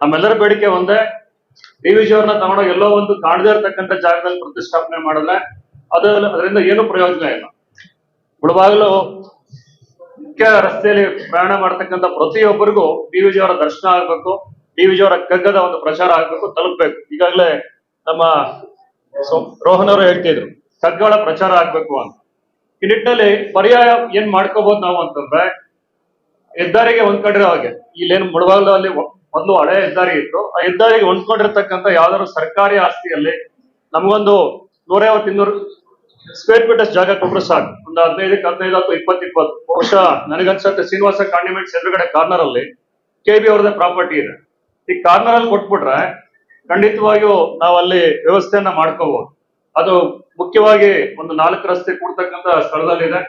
ನಮ್ಮೆಲ್ಲರ ಬೇಡಿಕೆ ಒಂದೇ. ಡಿ ವಿ ಅವ್ರನ್ನ ತಗೊಂಡೋಗಿ ಎಲ್ಲೋ ಒಂದು ಕಾಣದೇ ಇರತಕ್ಕಂತ ಜಾಗದಲ್ಲಿ ಪ್ರತಿಷ್ಠಾಪನೆ ಮಾಡಿದ್ರೆ ಅದು ಅದರಿಂದ ಏನು ಪ್ರಯೋಜನ ಇಲ್ಲ. ಮುಳಬಾಗಿಲು ಮುಖ್ಯ ರಸ್ತೆಯಲ್ಲಿ ಪ್ರಯಾಣ ಮಾಡ್ತಕ್ಕಂಥ ಪ್ರತಿಯೊಬ್ಬರಿಗೂ ಡಿ ಅವರ ದರ್ಶನ ಆಗ್ಬೇಕು, ಡಿ ಅವರ ಕಗ್ಗದ ಒಂದು ಪ್ರಚಾರ ಆಗ್ಬೇಕು, ತಲುಪಬೇಕು. ಈಗಾಗಲೇ ನಮ್ಮ ರೋಹನ್ ಅವರು ಹೇಳ್ತಿದ್ರು ಕಗ್ಗಳ ಪ್ರಚಾರ ಆಗ್ಬೇಕು ಅಂತ. ಈ ನಿಟ್ಟಿನಲ್ಲಿ ಪರ್ಯಾಯ ಏನ್ ಮಾಡ್ಕೋಬಹುದು ನಾವು ಅಂತಂದ್ರೆ, ಹೆದ್ದಾರಿಗೆ ಹೊಂದ್ಕೊಂಡಿರೋ ಹಾಗೆ, ಇಲ್ಲೇನು ಮುಳಬಾಗದಲ್ಲಿ ಮೊದಲು ಹಳೆ ಹೆದ್ದಾರಿ ಇತ್ತು. ಆ ಹೆದ್ದಾರಿಗೆ ಹೊಂದ್ಕೊಂಡಿರ್ತಕ್ಕಂಥ ಯಾವ್ದಾದ್ರು ಸರ್ಕಾರಿ ಆಸ್ತಿಯಲ್ಲಿ ನಮಗೊಂದು ನೂರೈವತ್ತು ಇನ್ನೂರು ಸ್ಕ್ವೇರ್ ಫೀಟ್ ಅಷ್ಟು ಜಾಗ ಕೊಟ್ಟರು ಸಾಕು. ಒಂದು ಹದಿನೈದಕ್ಕೆ ಹದಿನೈದು ಅಥವಾ ಇಪ್ಪತ್ತು ಇಪ್ಪತ್ತು ಬಹುಶಃ ನನಗನ್ಸುತ್ತೆ ಶ್ರೀನಿವಾಸ ಕಾಂಡಿಮೆಂಟ್ಸ್ ಎದುರುಗಡೆ ಕಾರ್ನರ್ ಅಲ್ಲಿ ಕೆ ಬಿ ಅವ್ರದೇ ಪ್ರಾಪರ್ಟಿ ಇದೆ. ಈ ಕಾರ್ನರ್ ಅಲ್ಲಿ ಕೊಟ್ಬಿಟ್ರೆ ಖಂಡಿತವಾಗಿಯೂ ನಾವು ಅಲ್ಲಿ ವ್ಯವಸ್ಥೆಯನ್ನ ಮಾಡ್ಕೋಬಹುದು ಅದು ಮುಖ್ಯವಾಗಿ ಒಂದು ನಾಲ್ಕು ರಸ್ತೆ ಕೂಡ್ತಕ್ಕಂತ ಸ್ಥಳದಲ್ಲಿದೆ.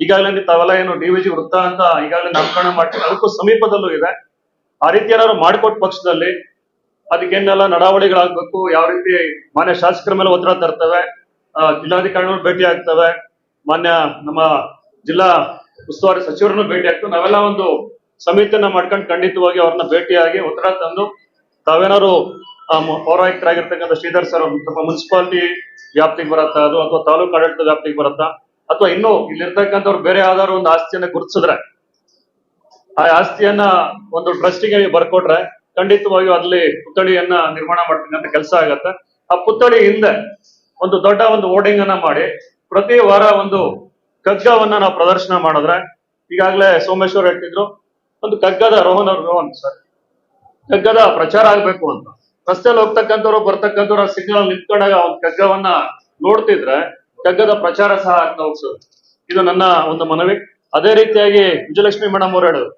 ಈಗಾಗಲೇ ತಾವೆಲ್ಲ ಏನು ಡಿವಿಜಿ ವೃತ್ತ ಅಂತ ಈಗಾಗಲೇ ನಾಮಕರಣ ಮಾಡ್ತೀವಿ ಅದಕ್ಕೂ ಸಮೀಪದಲ್ಲೂ ಇದೆ. ಆ ರೀತಿ ಏನಾದ್ರು ಮಾಡಿಕೊಟ್ಟ ಪಕ್ಷದಲ್ಲಿ ಅದಕ್ಕೇನೆಲ್ಲ ನಡಾವಳಿಗಳಾಗಬೇಕು, ಯಾವ ರೀತಿ ಮಾನ್ಯ ಶಾಸಕರ ಮೇಲೆ ಒತ್ತಡ ತರ್ತವೆ ಜಿಲ್ಲಾಧಿಕಾರಿಗಳು ಭೇಟಿ ಆಗ್ತವೆ. ಮಾನ್ಯ ನಮ್ಮ ಜಿಲ್ಲಾ ಉಸ್ತುವಾರಿ ಸಚಿವರನ್ನು ಭೇಟಿ ಆಗ್ತವೆ. ನಾವೆಲ್ಲ ಒಂದು ಸಮಿತಿಯನ್ನ ಮಾಡ್ಕೊಂಡು ಖಂಡಿತವಾಗಿ ಅವ್ರನ್ನ ಭೇಟಿಯಾಗಿ ಒತ್ತಡ ತಂದು ತಾವೇನಾದ್ರು ಪೌರಾಯುಕ್ತರಾಗಿರ್ತಕ್ಕಂಥ ಶ್ರೀಧರ್ ಸರ್ ತಮ್ಮ ಮುನ್ಸಿಪಾಲಿಟಿ ವ್ಯಾಪ್ತಿಗೆ ಬರುತ್ತಾ, ಅದು ಅಥವಾ ತಾಲೂಕು ಆಡಳಿತ ವ್ಯಾಪ್ತಿಗೆ ಬರುತ್ತಾ, ಅಥವಾ ಇನ್ನು ಇಲ್ಲಿರ್ತಕ್ಕಂಥವ್ರು ಬೇರೆ ಯಾವ್ದಾದ್ರು ಒಂದು ಆಸ್ತಿಯನ್ನ ಗುರುತಿಸಿದ್ರೆ, ಆ ಆಸ್ತಿಯನ್ನ ಒಂದು ಟ್ರಸ್ಟಿಗೆ ಬರ್ಕೊಟ್ರೆ ಖಂಡಿತವಾಗಿಯೂ ಅಲ್ಲಿ ಪುತ್ಥಳಿಯನ್ನ ನಿರ್ಮಾಣ ಮಾಡ್ತಕ್ಕಂಥ ಕೆಲಸ ಆಗತ್ತೆ. ಆ ಪುತ್ಥಳಿ ಹಿಂದೆ ಒಂದು ದೊಡ್ಡ ಒಂದು ಹೋರ್ಡಿಂಗ್ ಅನ್ನ ಮಾಡಿ ಪ್ರತಿ ವಾರ ಒಂದು ಕಗ್ಗವನ್ನ ನಾವು ಪ್ರದರ್ಶನ ಮಾಡಿದ್ರೆ, ಈಗಾಗಲೇ ಸೋಮೇಶ್ವರ್ ಹೇಳ್ತಿದ್ರು, ಒಂದು ಕಗ್ಗದ ರೋಹನ್ ರೋಹನ್ ಸರ್. ಕಗ್ಗದ ಪ್ರಚಾರ ಆಗ್ಬೇಕು ಅಂತ. ರಸ್ತೆಯಲ್ಲಿ ಹೋಗ್ತಕ್ಕಂಥವ್ರು, ಬರ್ತಕ್ಕಂಥವ್ರ ಸಿಗ್ನಲ್ ನಿಂತ್ಕೊಂಡಾಗ ಒಂದು ಕಗ್ಗವನ್ನ ನೋಡ್ತಿದ್ರೆ ಕಗ್ಗದ ಪ್ರಚಾರ ಸಹ ಆಗ್ತಾ ಹೋಗ್ತದೆ. ಇದು ನನ್ನ ಒಂದು ಮನವಿ. ಅದೇ ರೀತಿಯಾಗಿ ವಿಜಯಲಕ್ಷ್ಮಿ ಮೇಡಮ್ ಅವ್ರು ಹೇಳೋದು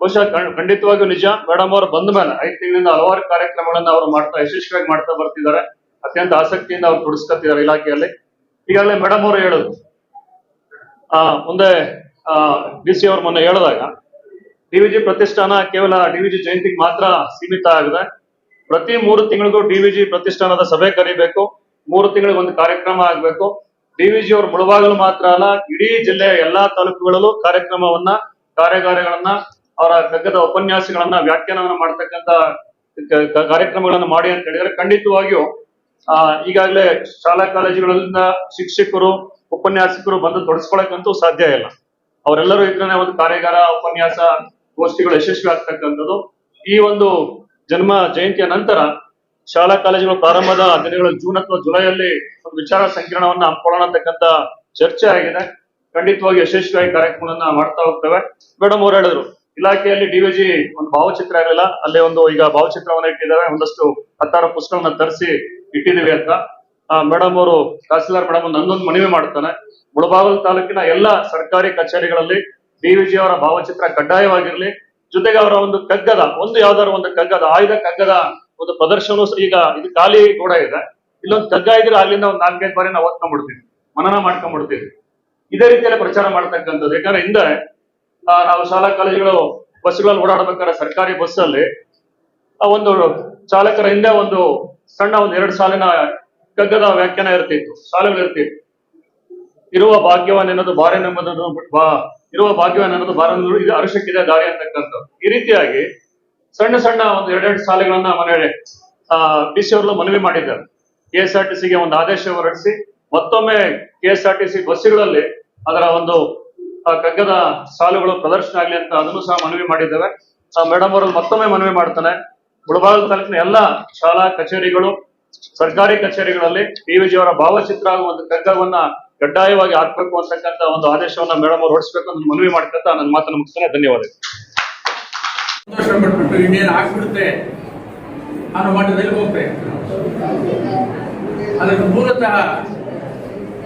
ಬಹುಶಃ ಖಂಡ್- ಖಂಡಿತವಾಗಿಯೂ ನಿಜ. ಮೇಡಮ್ ಅವರು ಬಂದ ಮೇಲೆ ಐದು ತಿಂಗಳಿಂದ ಹಲವಾರು ಕಾರ್ಯಕ್ರಮಗಳನ್ನ ಅವರು ಮಾಡ್ತಾ ಯಶಸ್ವಿಯಾಗಿ ಮಾಡ್ತಾ ಬರ್ತಿದ್ದಾರೆ. ಅತ್ಯಂತ ಆಸಕ್ತಿಯಿಂದ ಅವ್ರು ದುಡಿಸ್ಕೊತಿದ್ದಾರೆ ಇಲಾಖೆಯಲ್ಲಿ. ಈಗಾಗಲೇ ಮೇಡಮ್ ಅವರು ಹೇಳೋದು. ಆ, ಮುಂದೆ ಡಿ ಸಿ ಅವ್ರ ಮೊನ್ನೆ ಹೇಳಿದಾಗ ಡಿವಿಜಿ ಪ್ರತಿಷ್ಠಾನ ಕೇವಲ ಡಿವಿಜಿ ಜಯಂತಿಗೆ ಮಾತ್ರ ಸೀಮಿತ ಆಗಿದೆ. ಪ್ರತಿ ಮೂರು ತಿಂಗಳಿಗೂ ಡಿವಿಜಿ ಪ್ರತಿಷ್ಠಾನದ ಸಭೆ ಕರಿಬೇಕು. ಮೂರು ತಿಂಗಳಿಗೆ ಒಂದು ಕಾರ್ಯಕ್ರಮ ಆಗ್ಬೇಕು. ಡಿವಿಜಿ ಅವರು ಮುಳುವಾಗಲು ಮಾತ್ರ ಅಲ್ಲ, ಇಡೀ ಜಿಲ್ಲೆಯ ಎಲ್ಲಾ ತಾಲೂಕುಗಳಲ್ಲೂ ಕಾರ್ಯಕ್ರಮವನ್ನ ಕಾರ್ಯಾಗಾರಗಳನ್ನ ಅವರ ಕಗ್ಗದ ಉಪನ್ಯಾಸಗಳನ್ನ, ವ್ಯಾಖ್ಯಾನವನ್ನ ಮಾಡ್ತಕ್ಕಂತ ಕಾರ್ಯಕ್ರಮಗಳನ್ನ ಮಾಡಿ ಅಂತ ಹೇಳಿದ್ರೆ ಖಂಡಿತವಾಗಿಯೂ ಈಗಾಗಲೇ ಶಾಲಾ ಕಾಲೇಜುಗಳಿಂದ ಶಿಕ್ಷಕರು, ಉಪನ್ಯಾಸಕರು ಬಂದು ತೊಡಸ್ಕೊಳಕ್ಕಂತೂ ಸಾಧ್ಯ ಇಲ್ಲ. ಅವರೆಲ್ಲರೂ ಇದ್ರೆ ಒಂದು ಕಾರ್ಯಾಗಾರ, ಉಪನ್ಯಾಸ, ಗೋಷ್ಠಿಗಳು ಯಶಸ್ವಿ ಆಗ್ತಕ್ಕಂಥದ್ದು ಈ ಒಂದು ಜನ್ಮ ಜಯಂತಿಯ ನಂತರ ಶಾಲಾ ಕಾಲೇಜುಗಳ ಪ್ರಾರಂಭದ ದಿನಗಳ ಜೂನ್ ಅಥವಾ ಜುಲೈಯಲ್ಲಿ ಒಂದು ವಿಚಾರ ಸಂಕಿರಣವನ್ನ ಹಮ್ಮಿಕೊಳ್ಳೋಣ ಅಂತಕ್ಕಂಥ ಚರ್ಚೆ ಆಗಿದೆ. ಖಂಡಿತವಾಗಿ ಯಶಸ್ವಿಯಾಗಿ ಕಾರ್ಯಕ್ರಮಗಳನ್ನ ಮಾಡ್ತಾ ಹೋಗ್ತವೆ. ಮೇಡಮ್ ಅವ್ರು ಹೇಳಿದ್ರು, ಇಲಾಖೆಯಲ್ಲಿ ಡಿವಿಜಿ ಒಂದು ಭಾವಚಿತ್ರ ಇರಲಿಲ್ಲ. ಅಲ್ಲೇ ಒಂದು ಈಗ ಭಾವಚಿತ್ರವನ್ನ ಇಟ್ಟಿದ್ದಾರೆ. ಒಂದಷ್ಟು ಹತ್ತಾರು ಪುಸ್ತಕಗಳನ್ನ ತರಿಸಿ ಇಟ್ಟಿದ್ದೀವಿ ಅಂತ. ಮೇಡಮ್ ಅವರು ತಹಸೀಲ್ದಾರ್ ಮೇಡಮ್ ನಂದೊಂದು ಮನವಿ ಮಾಡ್ತಾನೆ ಮುಳಬಾಗಲ್ ತಾಲೂಕಿನ ಎಲ್ಲ ಸರ್ಕಾರಿ ಕಚೇರಿಗಳಲ್ಲಿ ಡಿವಿಜಿ ಅವರ ಭಾವಚಿತ್ರ ಕಡ್ಡಾಯವಾಗಿರ್ಲಿ. ಜೊತೆಗೆ ಅವರ ಒಂದು ಕಗ್ಗದ, ಒಂದು ಯಾವ್ದಾದ್ರು ಒಂದು ಕಗ್ಗದ ಆಯ್ದ ಕಗ್ಗದ ಒಂದು ಪ್ರದರ್ಶನ ಈಗ ಇದು ಖಾಲಿ ಕೂಡ ಇದೆ. ಇಲ್ಲೊಂದು ಕಗ್ಗ ಇದ್ರೆ ಅಲ್ಲಿಂದ ಒಂದು ನಾಲ್ಕೈದು ಬಾರಿ ನಾವು ಓದ್ಕೊಂಡ್ಬಿಡ್ತೀವಿ ಮನನ ಮಾಡ್ಕೊಂಡ್ಬಿಡ್ತೀವಿ. ಇದೇ ರೀತಿಯಲ್ಲಿ ಪ್ರಚಾರ ಮಾಡ್ತಕ್ಕಂಥದ್ದು. ಯಾಕಂದ್ರೆ ಹಿಂದೆ ನಾವು ಶಾಲಾ ಕಾಲೇಜುಗಳು ಬಸ್ಗಳಲ್ಲಿ ಓಡಾಡಬೇಕಾದ್ರೆ ಸರ್ಕಾರಿ ಬಸ್ಸಲ್ಲಿ, ಆ, ಒಂದು ಚಾಲಕರ ಹಿಂದೆ ಒಂದು ಸಣ್ಣ ಒಂದು ಎರಡು ಸಾಲಿನ ಕಗ್ಗದ ವ್ಯಾಖ್ಯಾನ ಇರ್ತಿತ್ತು, ಸಾಲುಗಳು ಇರ್ತಿತ್ತು. ಇರುವ ಭಾಗ್ಯವನ್ನೆನ್ನೋದು ಬಾರೆ ನೆಮ್ಮದನ್ನು ಬಾ, ಇರುವ ಭಾಗ್ಯವನ್ನೆನ್ನೋದು ಬಾರ ಇದು ಅರುಷಕ್ಕಿದೆ ದಾರಿ ಅಂತಕ್ಕಂಥದ್ದು. ಈ ರೀತಿಯಾಗಿ ಸಣ್ಣ ಸಣ್ಣ ಒಂದು ಎರಡೆರಡು ಸಾಲುಗಳನ್ನ ಮನೆಯಲ್ಲಿ, ಆ ಡಿ ಸಿ ಅವರು ಮನವಿ ಮಾಡಿದ್ದಾರೆ. ಕೆ ಎಸ್ ಆರ್ ಟಿ ಸಿಗೆ ಒಂದು ಆದೇಶ ಹೊರಡಿಸಿ, ಮತ್ತೊಮ್ಮೆ K S R T C ಬಸ್ಸುಗಳಲ್ಲಿ ಅದರ ಒಂದು ಕಗ್ಗದ ಸಾಲುಗಳು ಪ್ರದರ್ಶನ ಆಗಲಿ ಅಂತ ಅದನ್ನು ಸಹ ಮನವಿ ಮಾಡಿದ್ದೇವೆ. ಮೇಡಮ್ ಅವರು ಮತ್ತೊಮ್ಮೆ ಮನವಿ ಮಾಡ್ತಾನೆ. ಮುಳಬಾಗಿಲು ತಾಲೂಕಿನ ಎಲ್ಲ ಶಾಲಾ ಕಚೇರಿಗಳು, ಸರ್ಕಾರಿ ಕಚೇರಿಗಳಲ್ಲಿ ಪಿವಿಜಿ ಅವರ ಭಾವಚಿತ್ರ ಹಾಗೂ ಒಂದು ಕಗ್ಗವನ್ನ ಕಡ್ಡಾಯವಾಗಿ ಹಾಕ್ಬೇಕು ಅಂತಕ್ಕಂಥ ಒಂದು ಆದೇಶವನ್ನ ಮೇಡಮ್ ಅವರು ಹೊರಡಿಸಬೇಕು ಅಂತ ಮನವಿ ಮಾಡ್ಕೊಂತ ನನ್ನ ಮಾತನ್ನು ಮುಗಿಸ್ತೇನೆ. ಧನ್ಯವಾದಗಳು. ಸಂತೋಷ ಮೂಲತಃ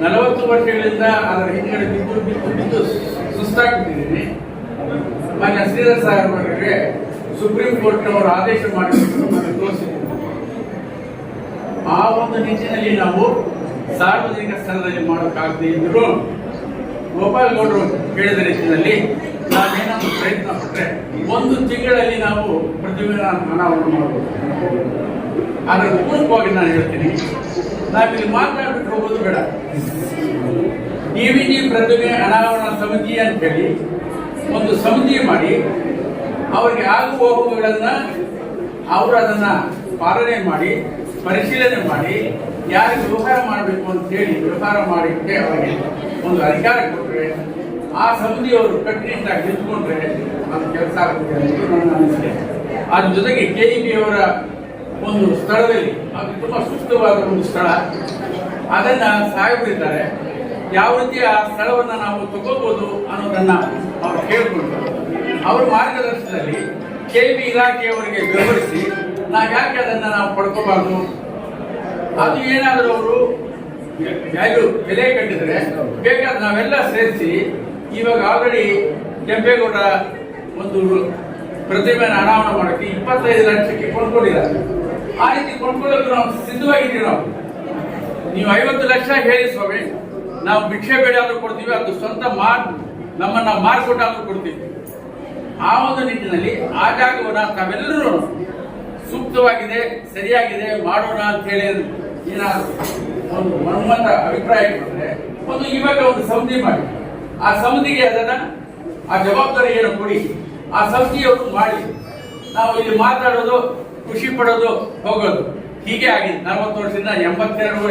ನಲವತ್ತು ವರ್ಷಗಳಿಂದ ಅದರ ಹಿಂದ್ಗಡೆ ಬಿದ್ದು ಬಿದ್ದು ಬಿದ್ದು ಸುಸ್ತಾಗ್ಬಿಟ್ಟಿದ್ದೀನಿ. ಮಾನ್ಯ ಶ್ರೀಧರ್ ಸಾಗರ್ ಅವರಿಗೆ ಸುಪ್ರೀಂ ಕೋರ್ಟ್ ಅವರು ಆದೇಶ ಮಾಡಿ ನನಗೆ ತೋರಿಸಿದ್ರು ಆ ಒಂದು ನಿಟ್ಟಿನಲ್ಲಿ ನಾವು ಸಾರ್ವಜನಿಕ ಸ್ಥಳದಲ್ಲಿ ಮಾಡೋಕ್ಕಾಗದೆ ಇದ್ರು ಗೋಪಾಲ್ ಗೌಡರು ಹೇಳಿದ ನಿಟ್ಟಿನಲ್ಲಿ ನಾವೇನಾದ್ರು ಪ್ರಯತ್ನ ಪಟ್ಟರೆ ಒಂದು ತಿಂಗಳಲ್ಲಿ ನಾವು ಪ್ರತಿಮೆಯ ಅನಾವರಣ ಮಾಡಬಹುದು ಅದರ ಪೂರ್ವವಾಗಿ ನಾನು ಹೇಳ್ತೀನಿ, ನಾವಿಲ್ಲಿ ಮಾತಾಡ್ಬಿಟ್ಟು ಹೋಗೋದು ಬೇಡ. ಡಿ ಪ್ರತಿಮೆ ಅನಾವರಣ ಸಮಿತಿ ಅಂತ ಹೇಳಿ ಒಂದು ಸಮಿತಿ ಮಾಡಿ ಅವರಿಗೆ ಆಗು ಹೋಗುಗಳನ್ನ ಅವರು ಅದನ್ನ ಪಾಲನೆ ಮಾಡಿ, ಪರಿಶೀಲನೆ ಮಾಡಿ, ಯಾರಿಗೆ ವ್ಯವಹಾರ ಮಾಡಬೇಕು ಅಂತ ಹೇಳಿ ವ್ಯವಹಾರ ಮಾಡಿಕ್ಕೆ ಅವರಿಗೆ ಒಂದು ಅಧಿಕಾರ ಕೊಟ್ಟರೆ ಆ ಸಮಿತಿಯವರು ಕಟ್ಟುನಿಟ್ಟಾಗಿ ನಿಂತ್ಕೊಂಡ್ರೆ ಅದು ಕೆಲಸ ಆಗುತ್ತೆ ನನ್ನ ಅನಿಸಿಕೆ. ಅದ್ರ ಜೊತೆಗೆ ಕೆ ಇ ಬಿ ಅವರ ಒಂದು ಸ್ಥಳದಲ್ಲಿ, ಅದು ತುಂಬ ಸೂಕ್ತವಾದ ಒಂದು ಸ್ಥಳ, ಅದನ್ನ ಸಾಯಬಿಟ್ಟಿದ್ದಾರೆ. ಯಾವ ರೀತಿ ಆ ಸ್ಥಳವನ್ನು ನಾವು ತಗೋಬಹುದು ಅನ್ನೋದನ್ನ ಅವ್ರು ಕೇಳ್ಕೊಂಡು ಅವ್ರ ಮಾರ್ಗದರ್ಶನದಲ್ಲಿ ಕೆ ಬಿ ಇಲಾಖೆಯವರಿಗೆ ಬೆಂಬಲಿಸಿ ನಾವು ಯಾಕೆ ಅದನ್ನು ನಾವು ಪಡ್ಕೋಬಾರ್ದು? ಅದು ಏನಾದರೂ ಅವರು ವ್ಯಾಲ್ಯೂ ಬೆಲೆ ಕಟ್ಟಿದ್ರೆ ಬೇಕಾದ್ರೆ ನಾವೆಲ್ಲ ಸೇರಿಸಿ, ಇವಾಗ ಆಲ್ರೆಡಿ ಕೆಂಪೇಗೌಡ ಒಂದು ಪ್ರತಿಮೆಯನ್ನು ಅನಾವರಣ ಮಾಡೋಕ್ಕೆ ಇಪ್ಪತ್ತೈದು ಲಕ್ಷಕ್ಕೆ ಕೊಂಡ್ಕೊಂಡಿದ್ದಾರೆ. ಆ ರೀತಿ ಕೊಂಡ್ಕೊಳ್ಳೋಕೆ ನಾವು ಸಿದ್ಧವಾಗಿದ್ದೀವಿ ನಾವು. ನೀವು ಐವತ್ತು ಲಕ್ಷ ಹೇಳಿ ಸ್ವಾಮಿ, ನಾವು ಭಿಕ್ಷೆ ಬೇಡ ಆದರೂ ಕೊಡ್ತೀವಿ, ಅದು ಸ್ವಂತ ಮಾರ್ ನಮ್ಮನ್ನು ಮಾರ್ಕೊಟ್ಟಾದ್ರೂ ಕೊಡ್ತೀವಿ. ಆ ಒಂದು ನಿಟ್ಟಿನಲ್ಲಿ ಆ ಜಾಗವನ್ನ ತಾವೆಲ್ಲರೂ ಸೂಕ್ತವಾಗಿದೆ, ಸರಿಯಾಗಿದೆ, ಮಾಡೋಣ ಅಂತ ಹೇಳಿ ಏನಾದ್ರು ಒಂದು ಮನ್ಮತ ಅಭಿಪ್ರಾಯ ಕೊಟ್ಟರೆ ಒಂದು ಇವಾಗ ಒಂದು ಸಮಿತಿ ಮಾಡಿ. ಆ ಸಮಿತಿಗೆ ಅದನ್ನ, ಆ ಜವಾಬ್ದಾರಿ ಏನು ಕೊಡಿ. ಆ ಸಮಿತಿಯವರು ಮಾಡಿ. ನಾವು ಇಲ್ಲಿ ಮಾತಾಡೋದು, ಖುಷಿ ಪಡೋದು, ಹೋಗೋದು. ಹೀಗೆ ಆಗಿದೆ. ನಲವತ್ತು ವರ್ಷದಿಂದ ಎಂಬತ್ತೆರಡು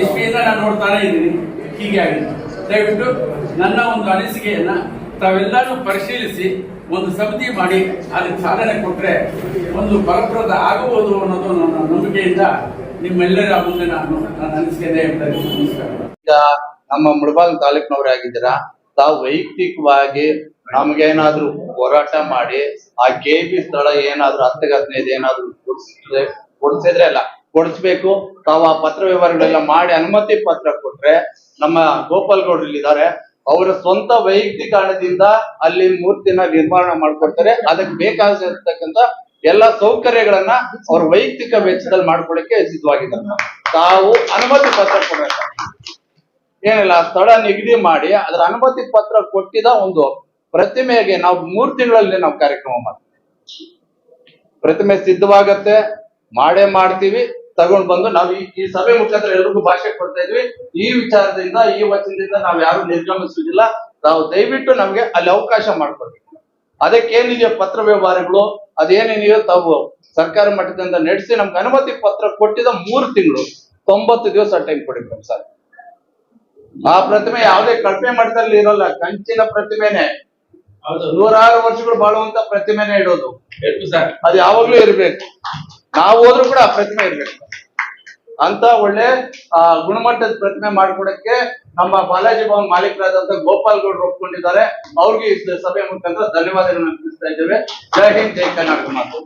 ಇಷ್ಟೆಯಿಂದ ನಾನು ನೋಡ್ತಾನೆ ಇದ್ದೀನಿ. ಹೀಗೆ ಆಗಿದೆ. ದಯವಿಟ್ಟು ನನ್ನ ಒಂದು ಅನಿಸಿಕೆಯನ್ನ ತಾವೆಲ್ಲರೂ ಪರಿಶೀಲಿಸಿ ಒಂದು ಸಮಿತಿ ಮಾಡಿ ಅದಕ್ಕೆ ಚಾಲನೆ ಕೊಟ್ಟರೆ ಒಂದು ಫಲಪ್ರದ ಆಗಬಹುದು ಅನ್ನೋದು ನನ್ನ ನಂಬಿಕೆಯಿಂದ ನಿಮ್ಮೆಲ್ಲರ ಮುಂದೆ ನಾನು. ನಮಸ್ಕಾರ. ಈಗ ನಮ್ಮ ಮುಳಬಾಗ ತಾಲೂಕಿನವರೇ ಆಗಿದ್ದೀರಾ? ತಾವು ವೈಯಕ್ತಿಕವಾಗಿ ನಮ್ಗೇನಾದ್ರೂ ಹೋರಾಟ ಮಾಡಿ ಆ ಕೆ ಬಿ ಸ್ಥಳ ಏನಾದ್ರೂ ಹತ್ತಿಗೆ ಹದಿನೈದು ಏನಾದ್ರೂ ಕೊಡ್ಸಿದ್ರೆ ಕೊಡ್ಸಿದ್ರೆ ಅಲ್ಲ, ಕೊಡಿಸ್ಬೇಕು. ತಾವು ಆ ಪತ್ರ ವ್ಯವಹಾರಗಳೆಲ್ಲ ಮಾಡಿ ಅನುಮತಿ ಪತ್ರ ಕೊಟ್ರೆ ನಮ್ಮ ಗೋಪಾಲ್ ಗೌಡ್ರಲ್ಲಿ ಇಲ್ಲಿದ್ದಾರೆ. ಅವರ ಸ್ವಂತ ವೈಯಕ್ತಿಕ ಹಣದಿಂದ ಅಲ್ಲಿ ಮೂರ್ತಿನ ನಿರ್ಮಾಣ ಮಾಡ್ಕೊಡ್ತಾರೆ. ಅದಕ್ಕೆ ಬೇಕಾಗಿರ್ತಕ್ಕಂಥ ಎಲ್ಲ ಸೌಕರ್ಯಗಳನ್ನ ಅವ್ರ ವೈಯಕ್ತಿಕ ವೆಚ್ಚದಲ್ಲಿ ಮಾಡ್ಕೊಳಕ್ಕೆ ಸಿದ್ಧವಾಗಿದ್ದಾರೆ. ತಾವು ಅನುಮತಿ ಪತ್ರ ಕೊಡಬೇಕು. ಏನಿಲ್ಲ ಸ್ಥಳ ನಿಗದಿ ಮಾಡಿ, ಅದರ ಅನುಮತಿ ಪತ್ರ ಕೊಟ್ಟಿದ ಒಂದು ಪ್ರತಿಮೆಗೆ ನಾವು ಮೂರ್ ತಿಂಗಳಲ್ಲಿ ನಾವು ಕಾರ್ಯಕ್ರಮ ಮಾಡ್ತೀವಿ. ಪ್ರತಿಮೆ ಸಿದ್ಧವಾಗತ್ತೆ, ಮಾಡೇ ಮಾಡ್ತೀವಿ. ತಗೊಂಡ್ ಬಂದು ನಾವು ಈ ಸಭೆ ಮುಖಾಂತರ ಎಲ್ರಿಗೂ ಭಾಷೆ ಕೊಡ್ತಾ ಇದ್ವಿ. ಈ ವಿಚಾರದಿಂದ ಈ ವಚನದಿಂದ ನಾವ್ ಯಾರು ನಿರ್ಗಮಿಸುವುದಿಲ್ಲ. ನಾವು ದಯವಿಟ್ಟು ನಮ್ಗೆ ಅಲ್ಲಿ ಅವಕಾಶ ಮಾಡ್ಕೊಡ್ಬೇಕು. ಅದಕ್ಕೇನಿದೆ ಪತ್ರ ವ್ಯವಹಾರಗಳು ಅದೇನೇನಿದೆ ತಾವು ಸರ್ಕಾರ ಮಟ್ಟದಿಂದ ನಡೆಸಿ ನಮ್ಗೆ ಅನುಮತಿ ಪತ್ರ ಕೊಟ್ಟಿದ ಮೂರು ತಿಂಗಳು ತೊಂಬತ್ತು ದಿವಸ ಟೈಮ್ ಕೊಡಿಬೇಕು ಸರ್. ಆ ಪ್ರತಿಮೆ ಯಾವುದೇ ಕಳಪೆ ಮಟ್ಟದಲ್ಲಿ ಇರೋಲ್ಲ ಕಂಚಿನ ಪ್ರತಿಮೆನೆ. ನೂರಾರು ವರ್ಷಗಳು ಬಾಳುವಂತ ಪ್ರತಿಮೆನೆ ಇಡೋದು. ಸರ್? ಅದು ಯಾವಾಗ್ಲೂ ಇರ್ಬೇಕು. ನಾವು ಹೋದ್ರು ಕೂಡ ಆ ಪ್ರತಿಮೆ ಇರ್ಬೇಕು. ಅಂತ ಒಳ್ಳೆ ಗುಣಮಟ್ಟದ ಪ್ರತಿಮೆ ಮಾಡ್ಕೊಡಕ್ಕೆ ನಮ್ಮ ಬಾಲಾಜಿ ಭವನ್ ಮಾಲೀಕರಾದಂತ ಗೋಪಾಲ್ ಗೌಡ್ರು ಒಪ್ಕೊಂಡಿದ್ದಾರೆ. ಅವ್ರಿಗೆ ಈ ಸಭೆ ಮುಖಾಂತರ ಧನ್ಯವಾದಗಳನ್ನು ತಿಳಿಸ್ತಾ ಇದ್ದೇವೆ. ಜೈ ಹಿಂದ್, ಜೈ ಕರ್ನಾಟಕ ಮಾತು.